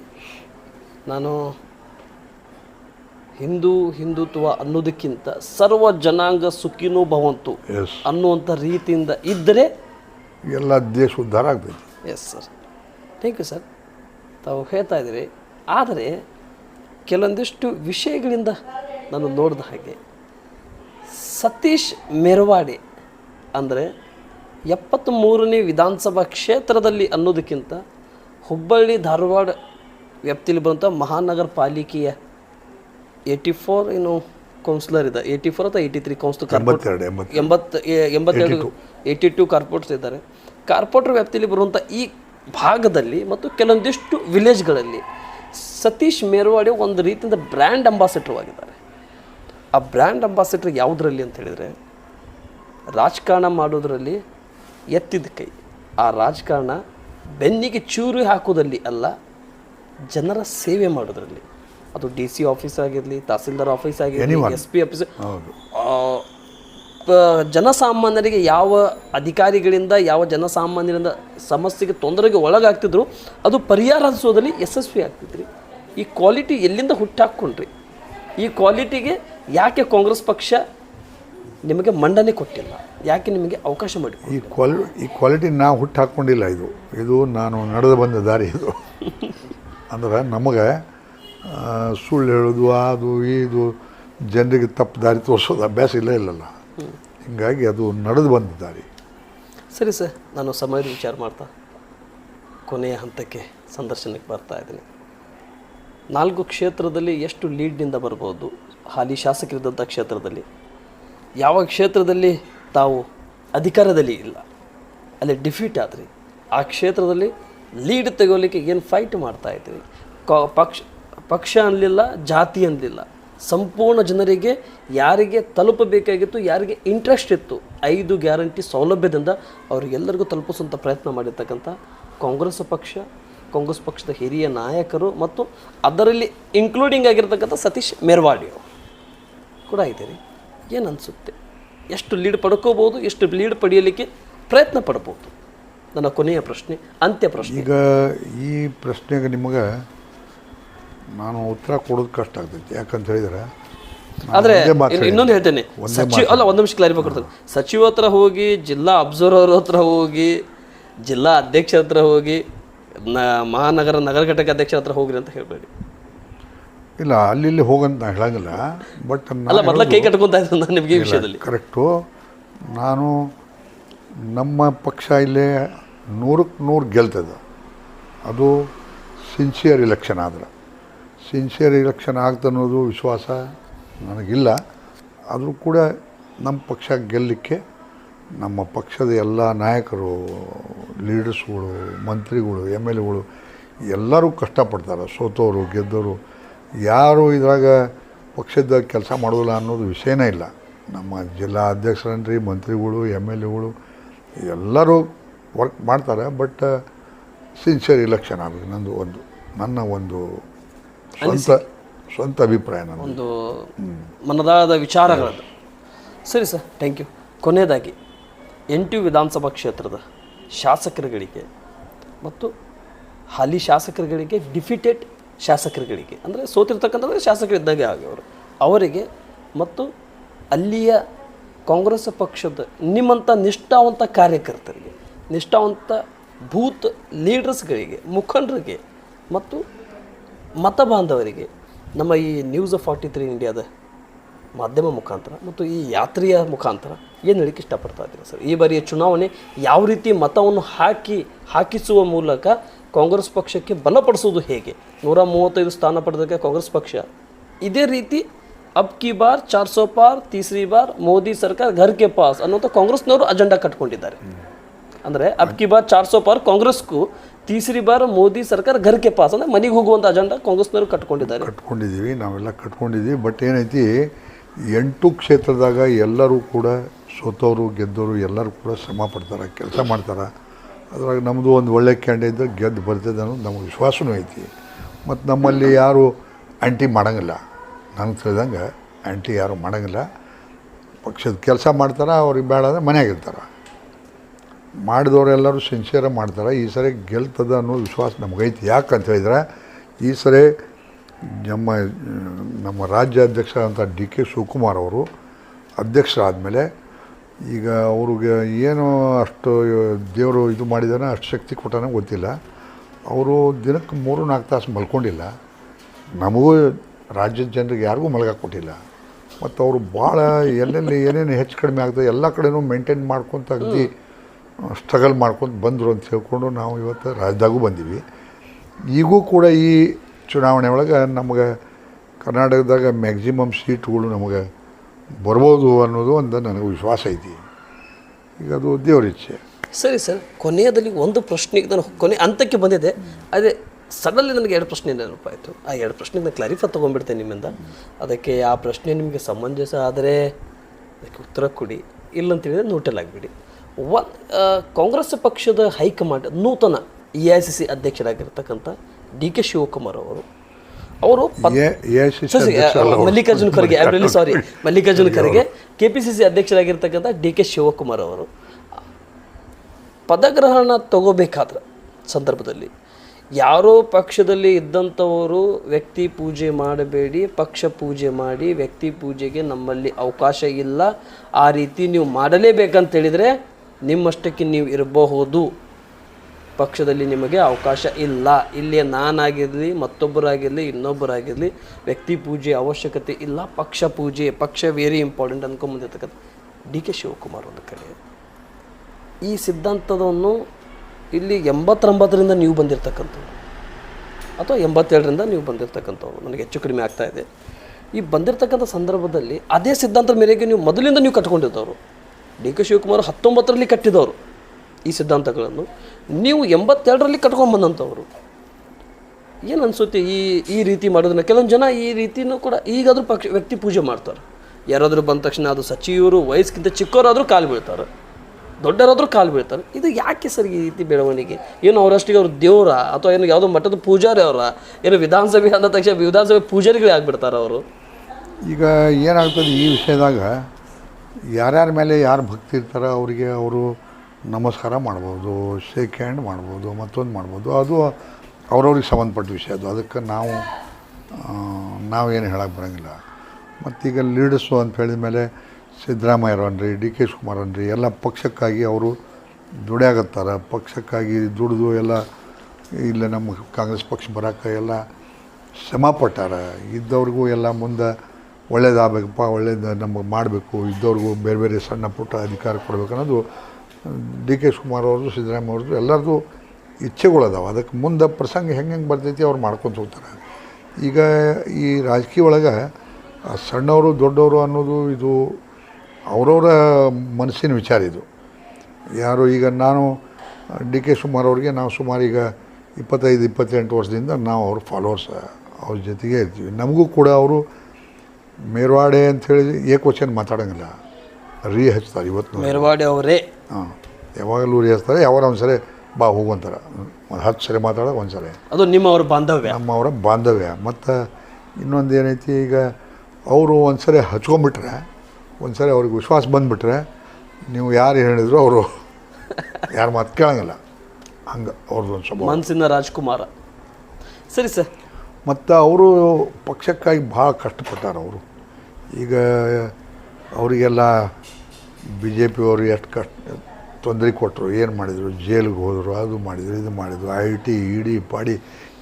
ನಾನು ಹಿಂದೂ ಹಿಂದುತ್ವ ಅನ್ನೋದಕ್ಕಿಂತ ಸರ್ವ ಜನಾಂಗ ಸುಖಿನೋ ಭವಂತು ಅನ್ನುವಂಥ ರೀತಿಯಿಂದ ಇದ್ದರೆ ಎಲ್ಲ ದೇಶ ಉದ್ಧಾರ ಆಗಬೇಕು. Yes sir thank you sir ತಾವು ಹೇಳ್ತಾ ಇದ್ದೀರಿ. ಆದರೆ ಕೆಲವೊಂದಿಷ್ಟು ವಿಷಯಗಳಿಂದ ನಾನು ನೋಡಿದ ಹಾಗೆ ಸತೀಶ್ ಮೆರವಾಡಿ ಅಂದರೆ ಎಪ್ಪತ್ತ್ಮೂರನೇ ವಿಧಾನಸಭಾ ಕ್ಷೇತ್ರದಲ್ಲಿ ಅನ್ನೋದಕ್ಕಿಂತ ಹುಬ್ಬಳ್ಳಿ ಧಾರವಾಡ ವ್ಯಾಪ್ತಿಯಲ್ಲಿ ಬರುವಂಥ ಮಹಾನಗರ ಪಾಲಿಕೆಯ ಏಯ್ಟಿ ಫೋರ್ ಏನು ಕೌನ್ಸಿಲರ್ ಇದೆ. ಏಯ್ಟಿ ಫೋರ್ ಅಥವಾ ಏಯ್ಟಿ ತ್ರೀ ಕೌನ್ಸಿಲರ್ ಎಂಬತ್ತೆರಡು ಎಂಬತ್ತು ಎಂಬತ್ತೆರಡು ಏಯ್ಟಿ ಟು ಕಾರ್ಪೊರೇಟ್ಸ್ ಇದ್ದಾರೆ. ಕಾರ್ಪೊರೇಟರ್ ವ್ಯಾಪ್ತಿಯಲ್ಲಿ ಬರುವಂಥ ಈ ಭಾಗದಲ್ಲಿ ಮತ್ತು ಕೆಲವೊಂದಿಷ್ಟು ವಿಲೇಜ್ಗಳಲ್ಲಿ ಸತೀಶ್ ಮೇರ್ವಾಡಿ ಒಂದು ರೀತಿಯಿಂದ ಬ್ರ್ಯಾಂಡ್ ಅಂಬಾಸಿಡರ್ ಆಗಿದ್ದಾರೆ. ಆ ಬ್ರ್ಯಾಂಡ್ ಅಂಬಾಸಿಡರ್ ಯಾವುದರಲ್ಲಿ ಅಂತ ಹೇಳಿದರೆ ರಾಜಕಾರಣ ಮಾಡೋದರಲ್ಲಿ ಎತ್ತಿದ ಕೈ. ಆ ರಾಜಕಾರಣ ಬೆನ್ನಿಗೆ ಚೂರು ಹಾಕೋದಲ್ಲಿ ಅಲ್ಲ ಜನರ ಸೇವೆ ಮಾಡೋದ್ರಲ್ಲಿ ಅದು ಡಿ ಸಿ ಆಫೀಸ್ ಆಗಿರಲಿ ತಹಸೀಲ್ದಾರ್ ಆಫೀಸ್ ಆಗಿರಲಿ ಎಸ್ ಪಿ ಆಫೀಸ್ ಜನಸಾಮಾನ್ಯರಿಗೆ ಯಾವ ಅಧಿಕಾರಿಗಳಿಂದ ಯಾವ ಜನಸಾಮಾನ್ಯರಿಂದ ಸಮಸ್ಯೆಗೆ ತೊಂದರೆಗೆ ಒಳಗಾಗ್ತಿದ್ರು ಅದು ಪರಿಹಾರ ಹಂಸೋದಲ್ಲಿ ಯಶಸ್ವಿ ಆಗ್ತಿದ್ರಿ ಈ ಕ್ವಾಲಿಟಿ ಎಲ್ಲಿಂದ ಹುಟ್ಟಾಕ್ಕೊಂಡ್ರಿ? ಈ ಕ್ವಾಲಿಟಿಗೆ ಯಾಕೆ ಕಾಂಗ್ರೆಸ್ ಪಕ್ಷ ನಿಮಗೆ ಮಂಡನೆ ಕೊಟ್ಟಿಲ್ಲ? ಯಾಕೆ ನಿಮಗೆ ಅವಕಾಶ ಮಾಡಿ ಈ ಕ್ವಾಲಿ ಈ ಕ್ವಾಲಿಟಿ ನಾವು ಹುಟ್ಟು ಹಾಕ್ಕೊಂಡಿಲ್ಲ ಇದು. ಇದು ನಾನು ನಡೆದು ಬಂದ ದಾರಿ ಇದು. ಅಂದ್ರೆ ನಮಗೆ ಸುಳ್ಳು ಹೇಳೋದು ಅದು ಇದು ಜನರಿಗೆ ತಪ್ಪು ದಾರಿ ತೋರಿಸೋದು ಅಭ್ಯಾಸ ಇಲ್ಲ ಇಲ್ಲಲ್ಲ. ಹಿಂಗಾಗಿ ಅದು ನಡೆದು ಬಂದ ದಾರಿ. ಸರಿ ಸರ್ ನಾನು ಸಮಯದ ವಿಚಾರ ಮಾಡ್ತಾ ಕೊನೆಯ ಹಂತಕ್ಕೆ ಸಂದರ್ಶನಕ್ಕೆ ಬರ್ತಾ ಇದ್ದೀನಿ. ನಾಲ್ಕು ಕ್ಷೇತ್ರದಲ್ಲಿ ಎಷ್ಟು ಲೀಡ್ನಿಂದ ಬರ್ಬೋದು? ಹಾಲಿ ಶಾಸಕರಿದ್ದಂಥ ಕ್ಷೇತ್ರದಲ್ಲಿ ಯಾವ ಕ್ಷೇತ್ರದಲ್ಲಿ ತಾವು ಅಧಿಕಾರದಲ್ಲಿ ಇಲ್ಲ, ಅಲ್ಲಿ ಡಿಫೀಟ್ ಆದ್ರಿ. ಆ ಕ್ಷೇತ್ರದಲ್ಲಿ ಲೀಡ್ ತೆಗೋಲಿಕ್ಕೆ ಏನು ಫೈಟ್ ಮಾಡ್ತಾ ಕಾ ಪಕ್ಷ ಪಕ್ಷ ಅನ್ನಲಿಲ್ಲ ಜಾತಿ ಅನ್ನಲಿಲ್ಲ ಸಂಪೂರ್ಣ ಜನರಿಗೆ ಯಾರಿಗೆ ತಲುಪಬೇಕಾಗಿತ್ತು, ಯಾರಿಗೆ ಇಂಟ್ರೆಸ್ಟ್ ಇತ್ತು, ಐದು ಗ್ಯಾರಂಟಿ ಸೌಲಭ್ಯದಿಂದ ಅವರಿಗೆಲ್ಲರಿಗೂ ತಲುಪಿಸುವಂಥ ಪ್ರಯತ್ನ ಮಾಡಿರ್ತಕ್ಕಂಥ ಕಾಂಗ್ರೆಸ್ ಪಕ್ಷ, ಕಾಂಗ್ರೆಸ್ ಪಕ್ಷದ ಹಿರಿಯ ನಾಯಕರು ಮತ್ತು ಅದರಲ್ಲಿ ಇನ್ಕ್ಲೂಡಿಂಗ್ ಆಗಿರ್ತಕ್ಕಂಥ ಸತೀಶ್ ಮೆರ್ವಾಡಿ ಅವರು ಕೂಡ ಇದ್ದೀರಿ ಏನು ಅನಿಸುತ್ತೆ ಎಷ್ಟು ಲೀಡ್ ಪಡ್ಕೋಬೋದು ಎಷ್ಟು ಲೀಡ್ ಪಡೆಯಲಿಕ್ಕೆ ಪ್ರಯತ್ನ ಪಡ್ಬೋದು? ನನ್ನ ಕೊನೆಯ ಪ್ರಶ್ನೆ ಅಂತ್ಯ ಪ್ರಶ್ನೆ. ಈಗ ಈ ಪ್ರಶ್ನೆಗೆ ನಿಮಗೆ ನಾನು ಉತ್ತರ ಕೊಡೋದು ಕಷ್ಟ ಆಗ್ತೈತಿ. ಯಾಕಂತ ಹೇಳಿದ್ರೆ ಆದ್ರೆ. ಇನ್ನೊಂದು ಹೇಳ್ತೇನೆ. ಸಚಿವ ಅಲ್ಲ ಒಂದು ನಿಮಿಷ ಕ್ಲಾರಿಫೈ ಕೊಡ್ತೇನೆ. ಸಚಿವ ಹತ್ರ ಹೋಗಿ ಜಿಲ್ಲಾ ಅಬ್ಸರ್ವರ್ ಹತ್ರ ಹೋಗಿ ಜಿಲ್ಲಾ ಅಧ್ಯಕ್ಷರ ಹತ್ರ ಹೋಗಿ ನ ಮಹಾನಗರ ನಗರ ಘಟಕ ಅಧ್ಯಕ್ಷರ ಹತ್ರ ಹೋಗ್ರಿ ಅಂತ ಹೇಳಬೇಡಿ. ಇಲ್ಲ ಅಲ್ಲಿ ಇಲ್ಲಿ ಹೋಗಂತ ನಾನು ಹೇಳಂಗಿಲ್ಲ ಬಟ್ ಅಲ್ಲ ಮೊದಲ ಕೈ ಕಟ್ಕೊಂತ ನಿಮಗೆ ಈ ವಿಷಯದಲ್ಲಿ. ಕರೆಕ್ಟು ನಾನು ನಮ್ಮ ಪಕ್ಷ ಇಲ್ಲೇ ನೂರಕ್ಕೆ ನೂರು ಗೆಲ್ತದೆ. ಅದು ಸಿನ್ಸಿಯರ್ ಇಲೆಕ್ಷನ್ ಆದ್ರೆ. ಸಿನ್ಸಿಯರ್ ಇಲೆಕ್ಷನ್ ಆಗ್ತನ್ನೋದು ವಿಶ್ವಾಸ ನನಗಿಲ್ಲ. ಆದರೂ ಕೂಡ ನಮ್ಮ ಪಕ್ಷ ಗೆಲ್ಲಲಿಕ್ಕೆ ನಮ್ಮ ಪಕ್ಷದ ಎಲ್ಲ ನಾಯಕರು ಲೀಡರ್ಸ್ಗಳು ಮಂತ್ರಿಗಳು ಎಂ ಎಲ್ ಎಗಳು ಎಲ್ಲರೂ ಕಷ್ಟಪಡ್ತಾರೆ. ಸೋತೋರು ಗೆದ್ದವರು ಯಾರು ಇದ್ರಾಗ ಪಕ್ಷದ ಕೆಲಸ ಮಾಡೋದಿಲ್ಲ ಅನ್ನೋದು ವಿಷಯನೇ ಇಲ್ಲ. ನಮ್ಮ ಜಿಲ್ಲಾ ಅಧ್ಯಕ್ಷರನ್ರಿ ಮಂತ್ರಿಗಳು ಎಂ ಎಲ್ ಎಗಳು ಎಲ್ಲರೂ ವರ್ಕ್ ಮಾಡ್ತಾರೆ ಬಟ್ ಸಿನ್ಸಿಯರ್ ಇಲೆಕ್ಷನ್ ಆಗಬೇಕು ನಂದು ಒಂದು ನನ್ನ ಒಂದು ಸ್ವಂತ ಸ್ವಂತ ಅಭಿಪ್ರಾಯ ನನ್ನ ಒಂದು ಮನದಾದ ವಿಚಾರಗಳದ್ದು ಸರಿ ಸರ್ ಥ್ಯಾಂಕ್ ಯು ಕೊನೆಯದಾಗಿ ಎಂಟು ವಿಧಾನಸಭಾ ಕ್ಷೇತ್ರದ ಶಾಸಕರುಗಳಿಗೆ ಮತ್ತು ಹಾಲಿ ಶಾಸಕರುಗಳಿಗೆ ಡಿಫಿಟೆಡ್ ಶಾಸಕರುಗಳಿಗೆ, ಅಂದರೆ ಸೋತಿರ್ತಕ್ಕಂಥದ್ದು ಶಾಸಕರಿದ್ದಾಗೆ ಆಗ್ಯವರು ಅವರಿಗೆ ಮತ್ತು ಅಲ್ಲಿಯ ಕಾಂಗ್ರೆಸ್ ಪಕ್ಷದ ನಿಮ್ಮಂಥ ನಿಷ್ಠಾವಂತ ಕಾರ್ಯಕರ್ತರಿಗೆ, ನಿಷ್ಠಾವಂತ ಬೂತ್ ಲೀಡರ್ಸ್ಗಳಿಗೆ, ಮುಖಂಡರಿಗೆ ಮತ್ತು ಮತ ಬಾಂಧವರಿಗೆ ನಮ್ಮ ಈ ನ್ಯೂಸ್ ಫಾರ್ಟಿ ತ್ರೀ ಇಂಡಿಯಾದ ಮಾಧ್ಯಮ ಮುಖಾಂತರ ಮತ್ತು ಈ ಯಾತ್ರೆಯ ಮುಖಾಂತರ ಏನು ಹೇಳಕ್ಕೆ ಇಷ್ಟಪಡ್ತಾ ಇದ್ದೀರಾ ಸರ್? ಈ ಬಾರಿಯ ಚುನಾವಣೆ ಯಾವ ರೀತಿ ಮತವನ್ನು ಹಾಕಿ ಹಾಕಿಸುವ ಮೂಲಕ ಕಾಂಗ್ರೆಸ್ ಪಕ್ಷಕ್ಕೆ ಬಲಪಡಿಸೋದು ಹೇಗೆ? ನೂರ ಮೂವತ್ತೈದು ಸ್ಥಾನ ಪಡೆದಕ್ಕೆ ಕಾಂಗ್ರೆಸ್ ಪಕ್ಷ. ಇದೇ ರೀತಿ ಅಬ್ ಕಿ ಬಾರ್, ಚಾರ್ ಸೋ ಪಾರ್, ತೀಸರಿ ಬಾರ್, ಮೋದಿ ಸರ್ಕಾರ ಘರ್ ಕೆ ಪಾಸ್ ಅನ್ನೋಂಥ ಕಾಂಗ್ರೆಸ್ನವರು ಅಜೆಂಡಾ ಕಟ್ಕೊಂಡಿದ್ದಾರೆ. ಅಂದರೆ ಅಬ್ ಕಿ ಬಾರ್, ಚಾರ್ ಸೋ ಪಾರ್ ಕಾಂಗ್ರೆಸ್ಗೂ ತೀಸರಿ ಬಾರ್, ಮೋದಿ ಸರ್ಕಾರ ಘರ್ ಕೆ ಪಾಸ್ ಅಂದರೆ ಮನೆಗೆ ಹೋಗುವಂಥ ಅಜೆಂಡಾ ಕಾಂಗ್ರೆಸ್ನವರು ಕಟ್ಕೊಂಡಿದ್ದಾರೆ. ಕಟ್ಕೊಂಡಿದ್ದೀವಿ, ನಾವೆಲ್ಲ ಕಟ್ಕೊಂಡಿದ್ದೀವಿ, ಬಟ್ ಏನೈತಿ, ಎಂಟು ಕ್ಷೇತ್ರದಾಗ ಎಲ್ಲರೂ ಕೂಡ ಸೋತವರು, ಗೆದ್ದವರು ಎಲ್ಲರೂ ಕೂಡ ಶ್ರಮ ಪಡ್ತಾರೆ, ಕೆಲಸ ಮಾಡ್ತಾರೆ. ಅದ್ರಾಗ ನಮ್ಮದು ಒಂದು ಒಳ್ಳೆ ಇದ್ದು ಗೆದ್ದು ಬರ್ತದೆ ಅನ್ನೋದು ನಮಗೆ ವಿಶ್ವಾಸವೂ ಐತಿ. ಮತ್ತು ನಮ್ಮಲ್ಲಿ ಯಾರು ಆ್ಯಂಟಿ ಮಾಡೋಂಗಿಲ್ಲ. ನನಗೆ ತಿಳಿದಂಗೆ ಆ್ಯಂಟಿ ಯಾರು ಮಾಡೋಂಗಿಲ್ಲ. ಪಕ್ಷದ ಕೆಲಸ ಮಾಡ್ತಾರೆ, ಅವ್ರಿಗೆ ಬೇಡ ಅಂದರೆ ಮನೆಯಾಗಿರ್ತಾರೆ ಮಾಡಿದವರೆಲ್ಲರೂ ಸಿನ್ಸಿಯರಾಗಿ ಮಾಡ್ತಾರೆ. ಈ ಸರಿ ಗೆಲ್ತದ ಅನ್ನೋ ವಿಶ್ವಾಸ ನಮಗೈತಿ ಯಾಕಂತ ಹೇಳಿದ್ರೆ, ಈ ಸರಿ ನಮ್ಮ ನಮ್ಮ ರಾಜ್ಯ ಅಧ್ಯಕ್ಷರಂತ ಡಿ ಕೆ ಶಿವಕುಮಾರ್ ಅವರು ಅಧ್ಯಕ್ಷರಾದಮೇಲೆ ಈಗ ಅವ್ರಿಗೆ ಏನು ಅಷ್ಟು ದೇವರು ಇದು ಮಾಡಿದಾನೆ ಅಷ್ಟು ಶಕ್ತಿ ಕೊಟ್ಟಾನೆ ಗೊತ್ತಿಲ್ಲ. ಅವರು ದಿನಕ್ಕೆ ಮೂರು, ನಾಲ್ಕು ತಾಸು ಮಲ್ಕೊಂಡಿಲ್ಲ. ನಮಗೂ ರಾಜ್ಯದ ಜನರಿಗೆ ಯಾರಿಗೂ ಮಲ್ಗಕ್ಕೆ ಕೊಟ್ಟಿಲ್ಲ ಮತ್ತು ಅವರು ಭಾಳ ಎಲ್ಲೆಲ್ಲಿ ಏನೇನು ಹೆಚ್ಚು ಕಡಿಮೆ ಆಗ್ತದೆ ಎಲ್ಲ ಕಡೆನೂ ಮೇಂಟೈನ್ ಮಾಡ್ಕೊತ ಅಗದಿ ಸ್ಟ್ರಗಲ್ ಮಾಡ್ಕೊಂತ ಬಂದರು ಅಂತ ಹೇಳ್ಕೊಂಡು ನಾವು ಇವತ್ತು ರಾಜ್ಯದಾಗೂ ಬಂದೀವಿ. ಈಗೂ ಕೂಡ ಈ ಚುನಾವಣೆ ಒಳಗೆ ನಮಗೆ ಕರ್ನಾಟಕದಾಗ ಮ್ಯಾಕ್ಸಿಮಮ್ ಸೀಟ್ಗಳು ನಮಗೆ ಬರ್ಬೋದು ಅನ್ನೋದು ಒಂದು ನನಗೆ ವಿಶ್ವಾಸ ಐತಿ. ಈಗ ಅದು ದೇವ್ರ ಇಚ್ಛೆ. ಸರಿ ಸರ್ ಕೊನೆಯದಲ್ಲಿ ಒಂದು ಪ್ರಶ್ನೆಗೆ ನಾನು ಕೊನೆ ಹಂತಕ್ಕೆ ಬಂದಿದೆ ಅದೇ ಸಡನ್ಲಿ ನನಗೆ ಎರಡು ಪ್ರಶ್ನೆ ನೆನಪಾಯಿತು. ಆ ಎರಡು ಪ್ರಶ್ನೆಗೆ ನಾನು ಕ್ಲಾರಿಫೈ ತೊಗೊಂಡ್ಬಿಡ್ತೇನೆ ನಿಮ್ಮಿಂದ. ಅದಕ್ಕೆ ಆ ಪ್ರಶ್ನೆ ನಿಮಗೆ ಸಮಂಜಸ ಆದರೆ ಅದಕ್ಕೆ ಉತ್ತರ ಕೊಡಿ. ಇಲ್ಲಂತೇಳಿದ್ರೆ ನೋಟಲ್ ಆಗಿಬಿಡಿ. ಒನ್ ಕಾಂಗ್ರೆಸ್ ಪಕ್ಷದ ಹೈಕಮಾಂಡ್ ನೂತನ ಎ ಐ ಸಿ ಸಿ ಅಧ್ಯಕ್ಷರಾಗಿರ್ತಕ್ಕಂಥ ಡಿ ಕೆ ಶಿವಕುಮಾರ್ ಅವರು ಅವರು. Mallikarjuna Kharge I sorry (laughs) Mallikarjuna Kharge K P C C ಅಧ್ಯಕ್ಷರಾಗಿರ್ತಕ್ಕಂಥ D K Shivakumar ಅವರು ಪದಗ್ರಹಣ ತಗೋಬೇಕಾದ್ರ ಸಂದರ್ಭದಲ್ಲಿ ಯಾರೋ ಪಕ್ಷದಲ್ಲಿ ಇದ್ದಂಥವರು ವ್ಯಕ್ತಿ ಪೂಜೆ ಮಾಡಬೇಡಿ ಪಕ್ಷ ಪೂಜೆ ಮಾಡಿ ವ್ಯಕ್ತಿ ಪೂಜೆಗೆ ನಮ್ಮಲ್ಲಿ ಅವಕಾಶ ಇಲ್ಲ ಆ ರೀತಿ ನೀವು ಮಾಡಲೇಬೇಕಂತ ಹೇಳಿದರೆ ನಿಮ್ಮಷ್ಟಕ್ಕೆ ನೀವು ಇರಬಹುದು. ಪಕ್ಷದಲ್ಲಿ ನಿಮಗೆ ಅವಕಾಶ ಇಲ್ಲ. ಇಲ್ಲಿ ನಾನಾಗಿರಲಿ, ಮತ್ತೊಬ್ಬರಾಗಿರಲಿ, ಇನ್ನೊಬ್ಬರಾಗಿರಲಿ, ವ್ಯಕ್ತಿ ಪೂಜೆ ಅವಶ್ಯಕತೆ ಇಲ್ಲ, ಪಕ್ಷ ಪೂಜೆ, ಪಕ್ಷ ವೆರಿ ಇಂಪಾರ್ಟೆಂಟ್ ಅಂದ್ಕೊಂಬಂದಿರ್ತಕ್ಕಂಥ ಡಿ ಕೆ ಶಿವಕುಮಾರ್ ಒಂದು ಕಡೆ. ಈ ಸಿದ್ಧಾಂತವನ್ನು ಇಲ್ಲಿ ಎಂಬತ್ತೊಂಬತ್ತರಿಂದ ನೀವು ಬಂದಿರತಕ್ಕಂಥವ್ರು. ಅಥವಾ ಎಂಬತ್ತೇಳರಿಂದ ನೀವು ಬಂದಿರತಕ್ಕಂಥವ್ರು. ನನಗೆ ಹೆಚ್ಚು ಕಡಿಮೆ ಆಗ್ತಾ ಇದೆ. ಈ ಬಂದಿರತಕ್ಕಂಥ ಸಂದರ್ಭದಲ್ಲಿ ಅದೇ ಸಿದ್ಧಾಂತದ ಮೇರೆಗೆ ನೀವು ಮೊದಲಿಂದ ನೀವು ಕಟ್ಕೊಂಡಿದ್ದವರು. ಡಿ ಕೆ ಶಿವಕುಮಾರ್ ಹತ್ತೊಂಬತ್ತರಲ್ಲಿ ಕಟ್ಟಿದವರು. ಈ ಸಿದ್ಧಾಂತಗಳನ್ನು ನೀವು ಎಂಬತ್ತೆರಡರಲ್ಲಿ ಕಟ್ಕೊಂಡು ಬಂದಂಥವ್ರು. ಏನು ಅನಿಸುತ್ತೆ ಈ ಈ ರೀತಿ ಮಾಡೋದನ್ನ? ಕೆಲವೊಂದು ಜನ ಈ ರೀತಿನೂ ಕೂಡ ಈಗಾದರೂ ಪಕ್ಷ, ವ್ಯಕ್ತಿ ಪೂಜೆ ಮಾಡ್ತಾರೆ. ಯಾರಾದರೂ ಬಂದ ತಕ್ಷಣ ಅದು ಸಚಿವರು, ವಯಸ್ಸಿಗಿಂತ ಚಿಕ್ಕವರಾದರೂ ಕಾಲು ಬೀಳ್ತಾರೆ. ದೊಡ್ಡವರಾದರೂ ಕಾಲು ಬೀಳ್ತಾರೆ. ಇದು ಯಾಕೆ ಸರ್ ಈ ರೀತಿ ಬೆಳವಣಿಗೆ? ಏನು ಅವರಷ್ಟಿಗೆ ಅವ್ರು ದೇವರ ಅಥವಾ ಏನು ಯಾವುದೋ ಮಠದ ಪೂಜಾರಿ ಅವರ? ಏನು ವಿಧಾನಸಭೆ ಅಂದ ತಕ್ಷಣ ವಿಧಾನಸಭೆ ಪೂಜಾರಿಗಳೇ ಆಗಿಬಿಡ್ತಾರೆ ಅವರು? ಈಗ ಏನಾಗ್ತದೆ ಈ ವಿಷಯದಾಗ ಯಾರ್ಯಾರ ಮೇಲೆ ಯಾರು ಭಕ್ತಿ ಇರ್ತಾರೋ ಅವರಿಗೆ ಅವರು ನಮಸ್ಕಾರ ಮಾಡ್ಬೋದು ಶೇಕ್ ಹ್ಯಾಂಡ್ ಮಾಡ್ಬೋದು, ಮತ್ತೊಂದು ಮಾಡ್ಬೋದು. ಅದು ಅವ್ರವ್ರಿಗೆ ಸಂಬಂಧಪಟ್ಟ ವಿಷಯ ಅದು. ಅದಕ್ಕೆ ನಾವು ನಾವೇನು ಹೇಳಕ್ಕೆ ಬರೋಂಗಿಲ್ಲ. ಮತ್ತೀಗ ಲೀಡರ್ಸು ಅಂತ ಹೇಳಿದ ಮೇಲೆ ಸಿದ್ದರಾಮಯ್ಯರು ಅನ್ರಿ ಡಿ ಕೆ ಶಿವಕುಮಾರ್ ಅನ್ರಿ ಎಲ್ಲ ಪಕ್ಷಕ್ಕಾಗಿ ಅವರು ದುಡಿಯಾಗತ್ತಾರೆ. ಪಕ್ಷಕ್ಕಾಗಿ ದುಡಿದು ಎಲ್ಲ ಇಲ್ಲ ನಮ್ಮ ಕಾಂಗ್ರೆಸ್ ಪಕ್ಷ ಬರೋಕ್ಕೆ ಎಲ್ಲ ಶ್ರಮ ಪಟ್ಟಾರ ಇದ್ದವ್ರಿಗೂ ಎಲ್ಲ ಮುಂದೆ ಒಳ್ಳೇದಾಗಬೇಕಪ್ಪ ಒಳ್ಳೇದು ನಮಗೆ ಮಾಡಬೇಕು. ಇದ್ದವ್ರಿಗೂ ಬೇರೆ ಬೇರೆ ಸಣ್ಣ ಪುಟ್ಟ ಅಧಿಕಾರ ಕೊಡಬೇಕು ಅನ್ನೋದು ಡಿ ಕೆ ಶಿವಕುಮಾರ್ ಅವ್ರದ್ದು, ಸಿದ್ದರಾಮಯ್ಯ ಅವ್ರದ್ದು ಎಲ್ಲರದು ಇಚ್ಛೆಗಳದಾವೆ ಅದಕ್ಕೆ ಮುಂದೆ ಪ್ರಸಂಗ ಹೆಂಗೆ ಹೆಂಗೆ ಬರ್ತೈತಿ ಅವ್ರು ಮಾಡ್ಕೊತ ಹೋಗ್ತಾರೆ. ಈಗ ಈ ರಾಜಕೀಯ ಒಳಗೆ ಸಣ್ಣವರು ದೊಡ್ಡವರು ಅನ್ನೋದು ಇದು ಅವರವರ ಮನಸ್ಸಿನ ವಿಚಾರ ಇದು. ಯಾರು ಈಗ ನಾನು, ಡಿ ಕೆ ಶಿವಕುಮಾರ್ ಅವ್ರಿಗೆ ನಾವು ಸುಮಾರು ಈಗ ಇಪ್ಪತ್ತೈದು, ಇಪ್ಪತ್ತೆಂಟು ವರ್ಷದಿಂದ ನಾವು ಅವ್ರ ಫಾಲೋವರ್ಸ್ ಅವ್ರ ಜೊತೆಗೆ ಇರ್ತೀವಿ. ನಮಗೂ ಕೂಡ ಅವರು ಮೇರ್ವಾಡೆ ಅಂಥೇಳಿ ಏಕವಚನ ಮಾತಾಡೋಂಗಿಲ್ಲ. ರೀ ಹಚ್ತಾರೆ ಇವತ್ತು ಮೇರ್ವಾಡೆ ಅವರೇ. ಹಾಂ. ಯಾವಾಗಲೂ ಹೇಳ್ತಾರೆ ಹಚ್ತಾರೆ ಯಾವಾಗ ಒಂದು ಸರಿ ಬಾ ಹೋಗುವಂತಾರೆ ಒಂದು ಹತ್ತು ಸರಿ ಮಾತಾಡೋ ಒಂದು ಸರಿ ಅದು ನಿಮ್ಮವರ ಬಾಂಧವ್ಯ. ನಮ್ಮವರ ಬಾಂಧವ್ಯ. ಮತ್ತು ಇನ್ನೊಂದು ಏನೈತಿ ಈಗ ಅವರು ಒಂದು ಸರಿ ಹಚ್ಕೊಂಡ್ಬಿಟ್ರೆ ಒಂದು ಸರಿ ಅವ್ರಿಗೆ ವಿಶ್ವಾಸ ಬಂದುಬಿಟ್ರೆ ನೀವು ಯಾರು ಹೇಳಿದ್ರು ಅವರು (laughs) ಯಾರು ಮಾತು ಕೇಳಂಗಿಲ್ಲ. ಹಂಗೆ ಅವ್ರದ್ದು ಒಂದು ಸ್ವಲ್ಪ ಮನಸ್ಸಿನ ರಾಜ್ಕುಮಾರ. ಸರಿ ಸರ್. ಮತ್ತು ಅವರು ಪಕ್ಷಕ್ಕಾಗಿ ಭಾಳ ಕಷ್ಟಪಟ್ಟಾರ ಅವರು. ಈಗ ಅವರಿಗೆಲ್ಲ ಬಿ ಜೆ ಪಿಯವರು ಎಷ್ಟು ಕಷ್ಟ ತೊಂದರೆ ಕೊಟ್ಟರು ಏನು ಮಾಡಿದರು ಜೈಲಿಗೆ ಹೋದರು ಅದು ಮಾಡಿದರು ಇದು ಮಾಡಿದರು ಐ ಟಿ ಇ ಡಿ ಪಾಡಿ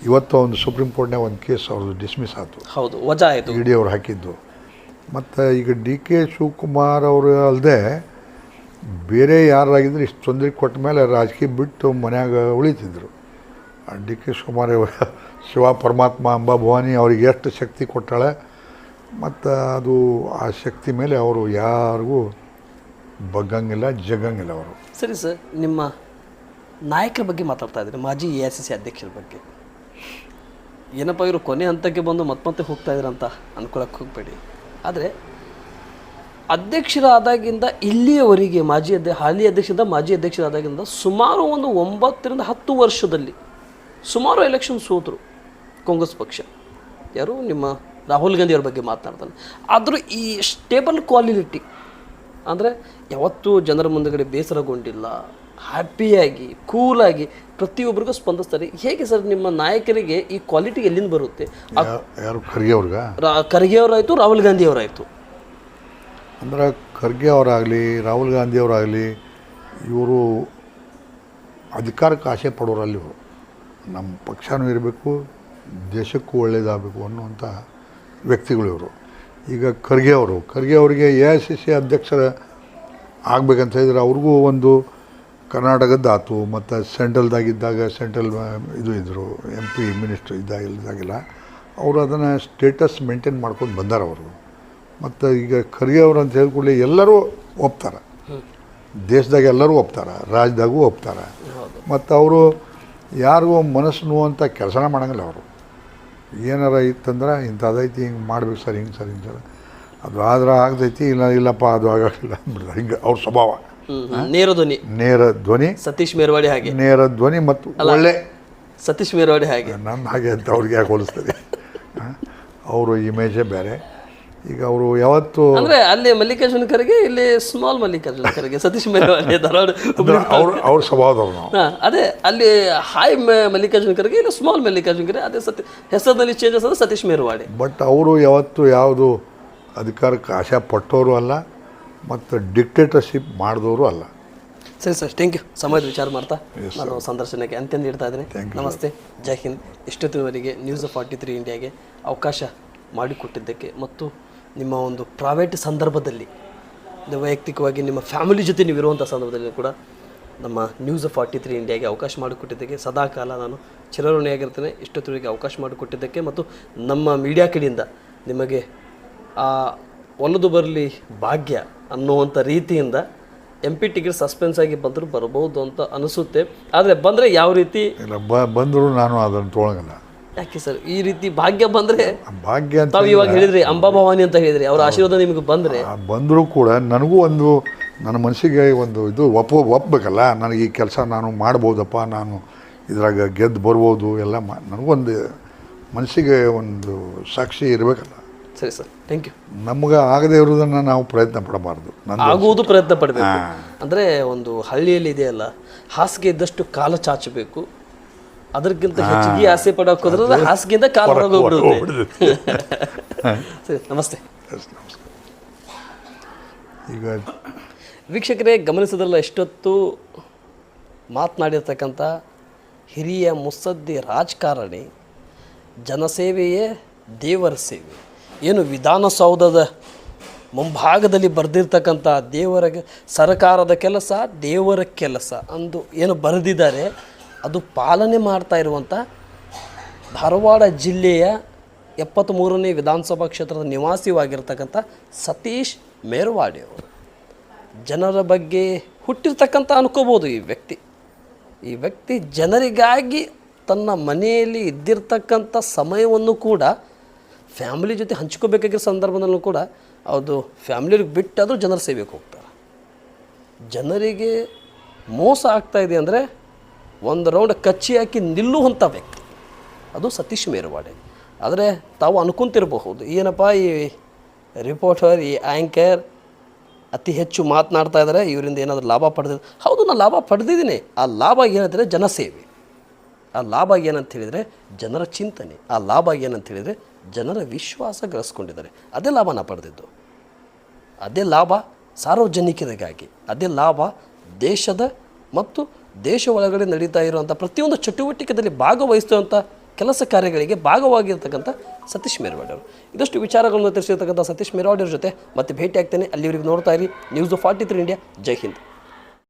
ಇವತ್ತು ಒಂದು ಸುಪ್ರೀಂ ಕೋರ್ಟ್ನಾಗ ಒಂದು ಕೇಸ್ ಅವ್ರದ್ದು ಡಿಸ್ಮಿಸ್ ಆಯಿತು ಹೌದು ವಜಾ ಆಯಿತು. ಇ ಡಿ ಅವ್ರು ಹಾಕಿದ್ದು. ಮತ್ತು ಈಗ ಡಿ ಕೆ ಶಿವಕುಮಾರ್ ಅವರು ಅಲ್ಲದೆ ಬೇರೆ ಯಾರಾಗಿದ್ದರೆ ಇಷ್ಟು ತೊಂದರೆ ಕೊಟ್ಟ ಮೇಲೆ ರಾಜಕೀಯ ಬಿಟ್ಟು ಮನ್ಯಾಗ ಉಳಿತಿದ್ರು. ಡಿ ಕೆ ಶಿವಕುಮಾರ್ ಅವ್ರ- (laughs) ಶಿವ ಪರಮಾತ್ಮ ಅಂಬಾ ಭವಾನಿ ಅವ್ರಿಗೆ ಎಷ್ಟು ಶಕ್ತಿ ಕೊಟ್ಟಾಳೆ ಮತ್ತು ಅದು ಆ ಶಕ್ತಿ ಮೇಲೆ ಅವರು ಯಾರಿಗೂ ಬಗ್ಗಂಗಿಲ್ಲ, ಜಗ್ಗಂಗಿಲ್ಲ ಅವರು. ಸರಿ ಸರ್, ನಿಮ್ಮ ನಾಯಕರ ಬಗ್ಗೆ ಮಾತಾಡ್ತಾ ಇದ್ದೀರಿ ಮಾಜಿ ಎ ಐ ಸಿ ಸಿ ಅಧ್ಯಕ್ಷರ ಬಗ್ಗೆ. ಏನಪ್ಪ, ಇವರು ಕೊನೆ ಹಂತಕ್ಕೆ ಬಂದು ಮತ್ತೆ ಮತ್ತೆ ಹೋಗ್ತಾ ಅಂತ ಅನ್ಕೊಳಕ್ಕೆ ಹೋಗಬೇಡಿ. ಆದರೆ, ಅಧ್ಯಕ್ಷರಾದಾಗಿಂದ ಇಲ್ಲಿಯವರೆಗೆ, ಮಾಜಿ ಅಧ್ಯ ಹಾಲಿ ಅಧ್ಯಕ್ಷರಿಂದ ಮಾಜಿ ಅಧ್ಯಕ್ಷರಾದಾಗಿಂದ ಸುಮಾರು ಒಂದು ಒಂಬತ್ತರಿಂದ ಹತ್ತು ವರ್ಷದಲ್ಲಿ ಸುಮಾರು ಎಲೆಕ್ಷನ್ ಸೋತರು ಕಾಂಗ್ರೆಸ್ ಪಕ್ಷ. ಯಾರು? ನಿಮ್ಮ ರಾಹುಲ್ ಗಾಂಧಿ ಅವ್ರ ಬಗ್ಗೆ ಮಾತನಾಡ್ತಾನೆ. ಆದರೂ ಈ ಸ್ಟೇಬಲ್ ಕ್ವಾಲಿಟಿ ಅಂದರೆ ಯಾವತ್ತೂ ಜನರ ಮುಂದೆಗಡೆ ಬೇಸರಗೊಂಡಿಲ್ಲ. ಹ್ಯಾಪಿಯಾಗಿ ಕೂಲಾಗಿ ಪ್ರತಿಯೊಬ್ಬರಿಗೂ ಸ್ಪಂದಿಸ್ತಾರೆ. ಹೇಗೆ ಸರ್ ನಿಮ್ಮ ನಾಯಕರಿಗೆ ಈ ಕ್ವಾಲಿಟಿ ಎಲ್ಲಿಂದ ಬರುತ್ತೆ? ಯಾರು ಖರ್ಗೆ ಅವ್ರಿಗೆ ಖರ್ಗೆ ಅವರಾಯಿತು ರಾಹುಲ್ ಗಾಂಧಿ ಅವರಾಯಿತು ಅಂದ್ರೆ ಖರ್ಗೆ ಅವರಾಗಲಿ ರಾಹುಲ್ ಗಾಂಧಿ ಅವರಾಗಲಿ ಇವರು ಅಧಿಕಾರಕ್ಕೆ ಆಸೆ ಪಡೋರಲ್ಲಿ ಇವರು. ನಮ್ಮ ಪಕ್ಷನೂ ಇರಬೇಕು ದೇಶಕ್ಕೂ ಒಳ್ಳೆಯದಾಗಬೇಕು ಅನ್ನುವಂಥ ವ್ಯಕ್ತಿಗಳು ಇವರು. ಈಗ ಖರ್ಗೆ ಅವರು ಖರ್ಗೆ ಅವರಿಗೆ ಎ ಐ ಸಿ ಸಿ ಅಧ್ಯಕ್ಷರ ಆಗಬೇಕಂತ ಹೇಳಿದರೆ ಅವ್ರಿಗೂ ಒಂದು ಕರ್ನಾಟಕದ್ದಾತು ಆತು ಮತ್ತು ಸೆಂಟ್ರಲ್ದಾಗಿದ್ದಾಗ ಸೆಂಟ್ರಲ್ ಇದು ಇದ್ದರು ಎಂ ಪಿ ಮಿನಿಸ್ಟ್ರ್ ಇದ್ದಾಗಿಲ್ಲದಾಗಿಲ್ಲ ಇದ್ದಾಗೆಲ್ಲ ಅವರು ಅದನ್ನು ಸ್ಟೇಟಸ್ ಮೇಂಟೈನ್ ಮಾಡ್ಕೊಂಡು ಬಂದಾರ ಅವರು. ಮತ್ತು ಈಗ ಖರ್ಗೆ ಅವರು ಅಂತ ಹೇಳ್ಕೊಳ್ಳಿ ಎಲ್ಲರೂ ಒಪ್ತಾರೆ. ದೇಶದಾಗ ಎಲ್ಲರೂ ಒಪ್ತಾರೆ ರಾಜ್ಯದಾಗೂ ಒಪ್ತಾರೆ. ಮತ್ತು ಅವರು ಯಾರಿಗೂ ಮನಸ್ಸು ನೋವಂಥ ಕೆಲಸನ ಮಾಡಂಗಿಲ್ಲ ಅವರು. ಏನಾರ ಇತ್ತಂದ್ರೆ ಇಂಥದ್ದೈತಿ ಹಿಂಗೆ ಮಾಡ್ಬೇಕು ಸರ್ ಹಿಂಗೆ ಸರ್ ಹಿಂಗೆ ಸರ್. ಅದು ಆದ್ರೆ ಆಗ್ತೈತಿ ಇಲ್ಲ ಇಲ್ಲಪ್ಪ ಅದು ಆಗೋಲ್ಲ ಅಂದ್ಬಿಡ್ತಾರೆ. ಹಿಂಗೆ ಅವ್ರ ಸ್ವಭಾವ. ನೇರ ಧ್ವನಿ. ನೇರ ಧ್ವನಿ ಸತೀಶ್ ಮೇರ್ವಾಡಿ ಹಾಗೆ. ನೇರ ಧ್ವನಿ ಮತ್ತು ಒಳ್ಳೆ ಸತೀಶ್ ಮೇರ್ವಾಡಿ ಹಾಗೆ. ನನ್ನ ಹಾಗೆ ಅಂತ ಅವ್ರಿಗೆ ಯಾಕೆ ಹೋಲಿಸ್ತದೆ? ಅವರು ಇಮೇಜೇ ಬೇರೆ. ಈಗ ಅವರು ಯಾವತ್ತು ಅಂದ್ರೆ ಅಲ್ಲಿ ಮಲ್ಲಿಕಾರ್ಜುನ ಖರ್ಗೆ ಇಲ್ಲಿ ಸ್ಮಾಲ್ ಮಲ್ಲಿಕಾರ್ಜುನ ಖರ್ಗೆ ಸತೀಶ್ ಮೇರ್ವಾಡಿ ಧಾರವಾಡ ಅವ್ರ ಅವ್ರ ಸ್ವಭಾವದವ್ರು ನಾವು. ಅದೇ ಅಲ್ಲಿ ಹಾಯ್ ಮಲ್ಲಿಕಾರ್ಜುನ ಖರ್ಗೆ ಇಲ್ಲಿ ಸ್ಮಾಲ್ ಮಲ್ಲಿಕಾರ್ಜುನ ಖರ್ಗೆ ಅದೇ ಸತಿ ಹೆಸರಿನಲ್ಲಿ ಚೇಂಜಸ್ ಅಂದ್ರೆ ಸತೀಶ್ ಮೇರ್ವಾಡಿ ಬಟ್ ಅವರು ಯಾವತ್ತು ಯಾವುದು ಅಧಿಕಾರಕ್ಕೆ ಆಶೆ ಪಟ್ಟವರು ಅಲ್ಲ ಮತ್ತು ಡಿಕ್ಟೇಟರ್ಶಿಪ್ ಮಾಡಿದವರು ಅಲ್ಲ. ಸರಿ ಸರ್ ಥ್ಯಾಂಕ್ ಯು ಸಮಯದ ವಿಚಾರ ಮಾಡ್ತಾ ನಾನು ಸಂದರ್ಶನಕ್ಕೆ ಅಂತ್ಯ ನೀಡ್ತಾ ಇದ್ದೀನಿ. ನಮಸ್ತೆ. ಜೈ ಹಿಂದ್. ಇಷ್ಟೊತ್ತಿನವರೆಗೆ ನ್ಯೂಸ್ ಫಾರ್ಟಿ ತ್ರೀ ಇಂಡಿಯಾಗೆ ಅವಕಾಶ ಮಾಡಿಕೊಟ್ಟಿದ್ದಕ್ಕೆ ಮತ್ತು ನಿಮ್ಮ ಒಂದು ಪ್ರೈವೇಟ್ ಸಂದರ್ಭದಲ್ಲಿ ವೈಯಕ್ತಿಕವಾಗಿ ನಿಮ್ಮ ಫ್ಯಾಮಿಲಿ ಜೊತೆ ನೀವು ಇರುವಂಥ ಸಂದರ್ಭದಲ್ಲಿ ಕೂಡ ನಮ್ಮ ನ್ಯೂಸ್ ಫಾರ್ಟಿ ತ್ರೀ ಇಂಡಿಯಾಗೆ ಅವಕಾಶ ಮಾಡಿಕೊಟ್ಟಿದ್ದಕ್ಕೆ ಸದಾಕಾಲ ನಾನು ಚಿರಋಣಿಯಾಗಿರ್ತೇನೆ ಇಷ್ಟೊತ್ತಿಗೆ ಅವಕಾಶ ಮಾಡಿಕೊಟ್ಟಿದ್ದಕ್ಕೆ ಮತ್ತು ನಮ್ಮ ಮೀಡಿಯಾ ಕಡೆಯಿಂದ ನಿಮಗೆ ಆ ಒಲಿದು ಬರಲಿ ಭಾಗ್ಯ ಅನ್ನುವಂಥ ರೀತಿಯಿಂದ ಎಂ ಪಿ ಟಿಕೆಟ್ ಸಸ್ಪೆನ್ಸ್ ಆಗಿ ಬಂದರೂ ಬರಬಹುದು ಅಂತ ಅನಿಸುತ್ತೆ. ಆದರೆ ಬಂದರೆ ಯಾವ ರೀತಿ? ಬಂದರೂ ನಾನು ಅದನ್ನು ತೊಗೊಳಂಗಿಲ್ಲ ಯಾಕೆ ಸರ್? ಈ ರೀತಿ ಭಾಗ್ಯ ಬಂದ್ರೆ ಭಾಗ್ಯ ಅಂತ ತಾವು ಇವಾಗ ಹೇಳಿದ್ರಿ ಅಂಬಾಭವಾನಿ ಅಂತ ಹೇಳಿದ್ರಿ ಅವರ ಆಶೀರ್ವಾದ ನಿಮಗೆ ಬಂದ್ರೆ? ಬಂದರೂ ಕೂಡ ನನಗೂ ಒಂದು ನನ್ನ ಮನಸ್ಸಿಗೆ ಒಂದು ಇದು ಒಪ್ಪ ಒಪ್ಪಬೇಕಲ್ಲ ನನಗೆ ಈ ಕೆಲಸ ನಾನು ಮಾಡ್ಬೋದಪ್ಪ ನಾನು ಇದ್ರಾಗ ಗೆದ್ದು ಬರ್ಬೋದು ಎಲ್ಲ ಮಾ ನನಗೊಂದು ಮನಸ್ಸಿಗೆ ಒಂದು ಸಾಕ್ಷಿ ಇರಬೇಕಲ್ಲ. ಸರಿ ಸರ್ ಥ್ಯಾಂಕ್ ಯು ನಮ್ಗೆ ಆಗದೆ ಇರೋದನ್ನು ನಾವು ಪ್ರಯತ್ನ ಪಡಬಾರ್ದು. ಆಗುವುದು ಪ್ರಯತ್ನ ಪಡಬೇಕು. ಅಂದರೆ ಒಂದು ಹಳ್ಳಿಯಲ್ಲಿ ಇದೆಯಲ್ಲ ಹಾಸಿಗೆ ಇದ್ದಷ್ಟು ಕಾಲ ಚಾಚಬೇಕು. ಅದಕ್ಕಿಂತ ಹೆಚ್ಚಿಗೆ ಆಸೆ ಪಡೋಕೆ ಹೋದ್ರೆ ಹಾಸಿಗೆಯಿಂದ ಕಾಲು ಹೊರಗೆ ಹೋಗ್ಬಿಡುತ್ತೆ. (laughs) ನಮಸ್ತೆ. ಈಗ ವೀಕ್ಷಕರೇ ಗಮನಿಸಿದ್ರಲ್ಲ ಎಷ್ಟೊತ್ತು ಮಾತನಾಡಿರ್ತಕ್ಕಂಥ ಹಿರಿಯ ಮುತ್ಸದ್ದಿ ರಾಜಕಾರಣಿ ಜನಸೇವೆಯೇ ದೇವರ ಸೇವೆ. ಏನು ವಿಧಾನಸೌಧದ ಮುಂಭಾಗದಲ್ಲಿ ಬರೆದಿರ್ತಕ್ಕಂಥ ದೇವರ ಸರ್ಕಾರದ ಕೆಲಸ ದೇವರ ಕೆಲಸ ಅಂದು ಏನು ಬರೆದಿದ್ದಾರೆ ಅದು ಪಾಲನೆ ಮಾಡ್ತಾ ಇರುವಂಥ ಧಾರವಾಡ ಜಿಲ್ಲೆಯ ಎಪ್ಪತ್ತ್ಮೂರನೇ ವಿಧಾನಸಭಾ ಕ್ಷೇತ್ರದ ನಿವಾಸಿಯಾಗಿರ್ತಕ್ಕಂಥ ಸತೀಶ್ ಮೇರ್ವಾಡಿ ಅವರು. ಜನರ ಬಗ್ಗೆ ಹುಟ್ಟಿರ್ತಕ್ಕಂಥ ಅನ್ಕೋಬೋದು ಈ ವ್ಯಕ್ತಿ. ಈ ವ್ಯಕ್ತಿ ಜನರಿಗಾಗಿ ತನ್ನ ಮನೆಯಲ್ಲಿ ಇದ್ದಿರ್ತಕ್ಕಂಥ ಸಮಯವನ್ನು ಕೂಡ ಫ್ಯಾಮಿಲಿ ಜೊತೆ ಹಂಚ್ಕೋಬೇಕಾಗಿರೋ ಸಂದರ್ಭದಲ್ಲೂ ಕೂಡ ಅದು ಫ್ಯಾಮಿಲಿಗೆ ಬಿಟ್ಟಾದರೂ ಜನರ ಸೇವೆಗೆ ಹೋಗ್ತಾರೆ. ಜನರಿಗೆ ಮೋಸ ಆಗ್ತಾಯಿದೆ ಅಂದರೆ ಒಂದು ರೌಂಡ್ ಕಚ್ಚಿ ಹಾಕಿ ನಿಲ್ಲುವಂಥ ವ್ಯಕ್ತಿ. ಅದು ಸತೀಶ್ ಮೇರುವಾಡೆ. ಆದರೆ ತಾವು ಅನ್ಕೊಂತಿರಬಹುದು, ಏನಪ್ಪ ಈ ರಿಪೋರ್ಟರ್ ಈ ಆ್ಯಂಕರ್ ಅತಿ ಹೆಚ್ಚು ಮಾತನಾಡ್ತಾ ಇದ್ದಾರೆ ಇವರಿಂದ ಏನಾದರೂ ಲಾಭ ಪಡೆದ ಹೌದು ನಾನು ಲಾಭ ಪಡೆದಿದ್ದೀನಿ. ಆ ಲಾಭ ಏನಂತಂದರೆ ಜನಸೇವೆ ಆ ಲಾಭ ಏನಂತ ಹೇಳಿದರೆ ಜನರ ಚಿಂತನೆ. ಆ ಲಾಭ ಏನಂತ ಹೇಳಿದರೆ ಜನರ ವಿಶ್ವಾಸ ಗಳಿಸ್ಕೊಂಡಿದ್ದಾರೆ. ಅದೇ ಲಾಭ ನಾನು ಪಡೆದಿದ್ದು. ಅದೇ ಲಾಭ ಸಾರ್ವಜನಿಕರಿಗಾಗಿ. ಅದೇ ಲಾಭ ದೇಶದ ಮತ್ತು ದೇಶ ಒಳಗಡೆ ನಡೀತಾ ಇರುವಂಥ ಪ್ರತಿಯೊಂದು ಚಟುವಟಿಕೆಯಲ್ಲಿ ಭಾಗವಹಿಸುವಂಥ ಕೆಲಸ ಕಾರ್ಯಗಳಿಗೆ ಭಾಗವಾಗಿರ್ತಕ್ಕಂಥ ಸತೀಶ್ ಮೇರವಾಡರು ಇದಷ್ಟು ವಿಚಾರಗಳನ್ನು ತಿಳಿಸಿರ್ತಕ್ಕಂಥ ಸತೀಶ್ ಮೇರ್ವಾಡಿ ಜೊತೆ ಮತ್ತೆ ಭೇಟಿ ಆಗ್ತೇನೆ ಅಲ್ಲಿವರೆಗೂ ನೋಡ್ತಾ ಇರಿ. News forty three India Jai Hind.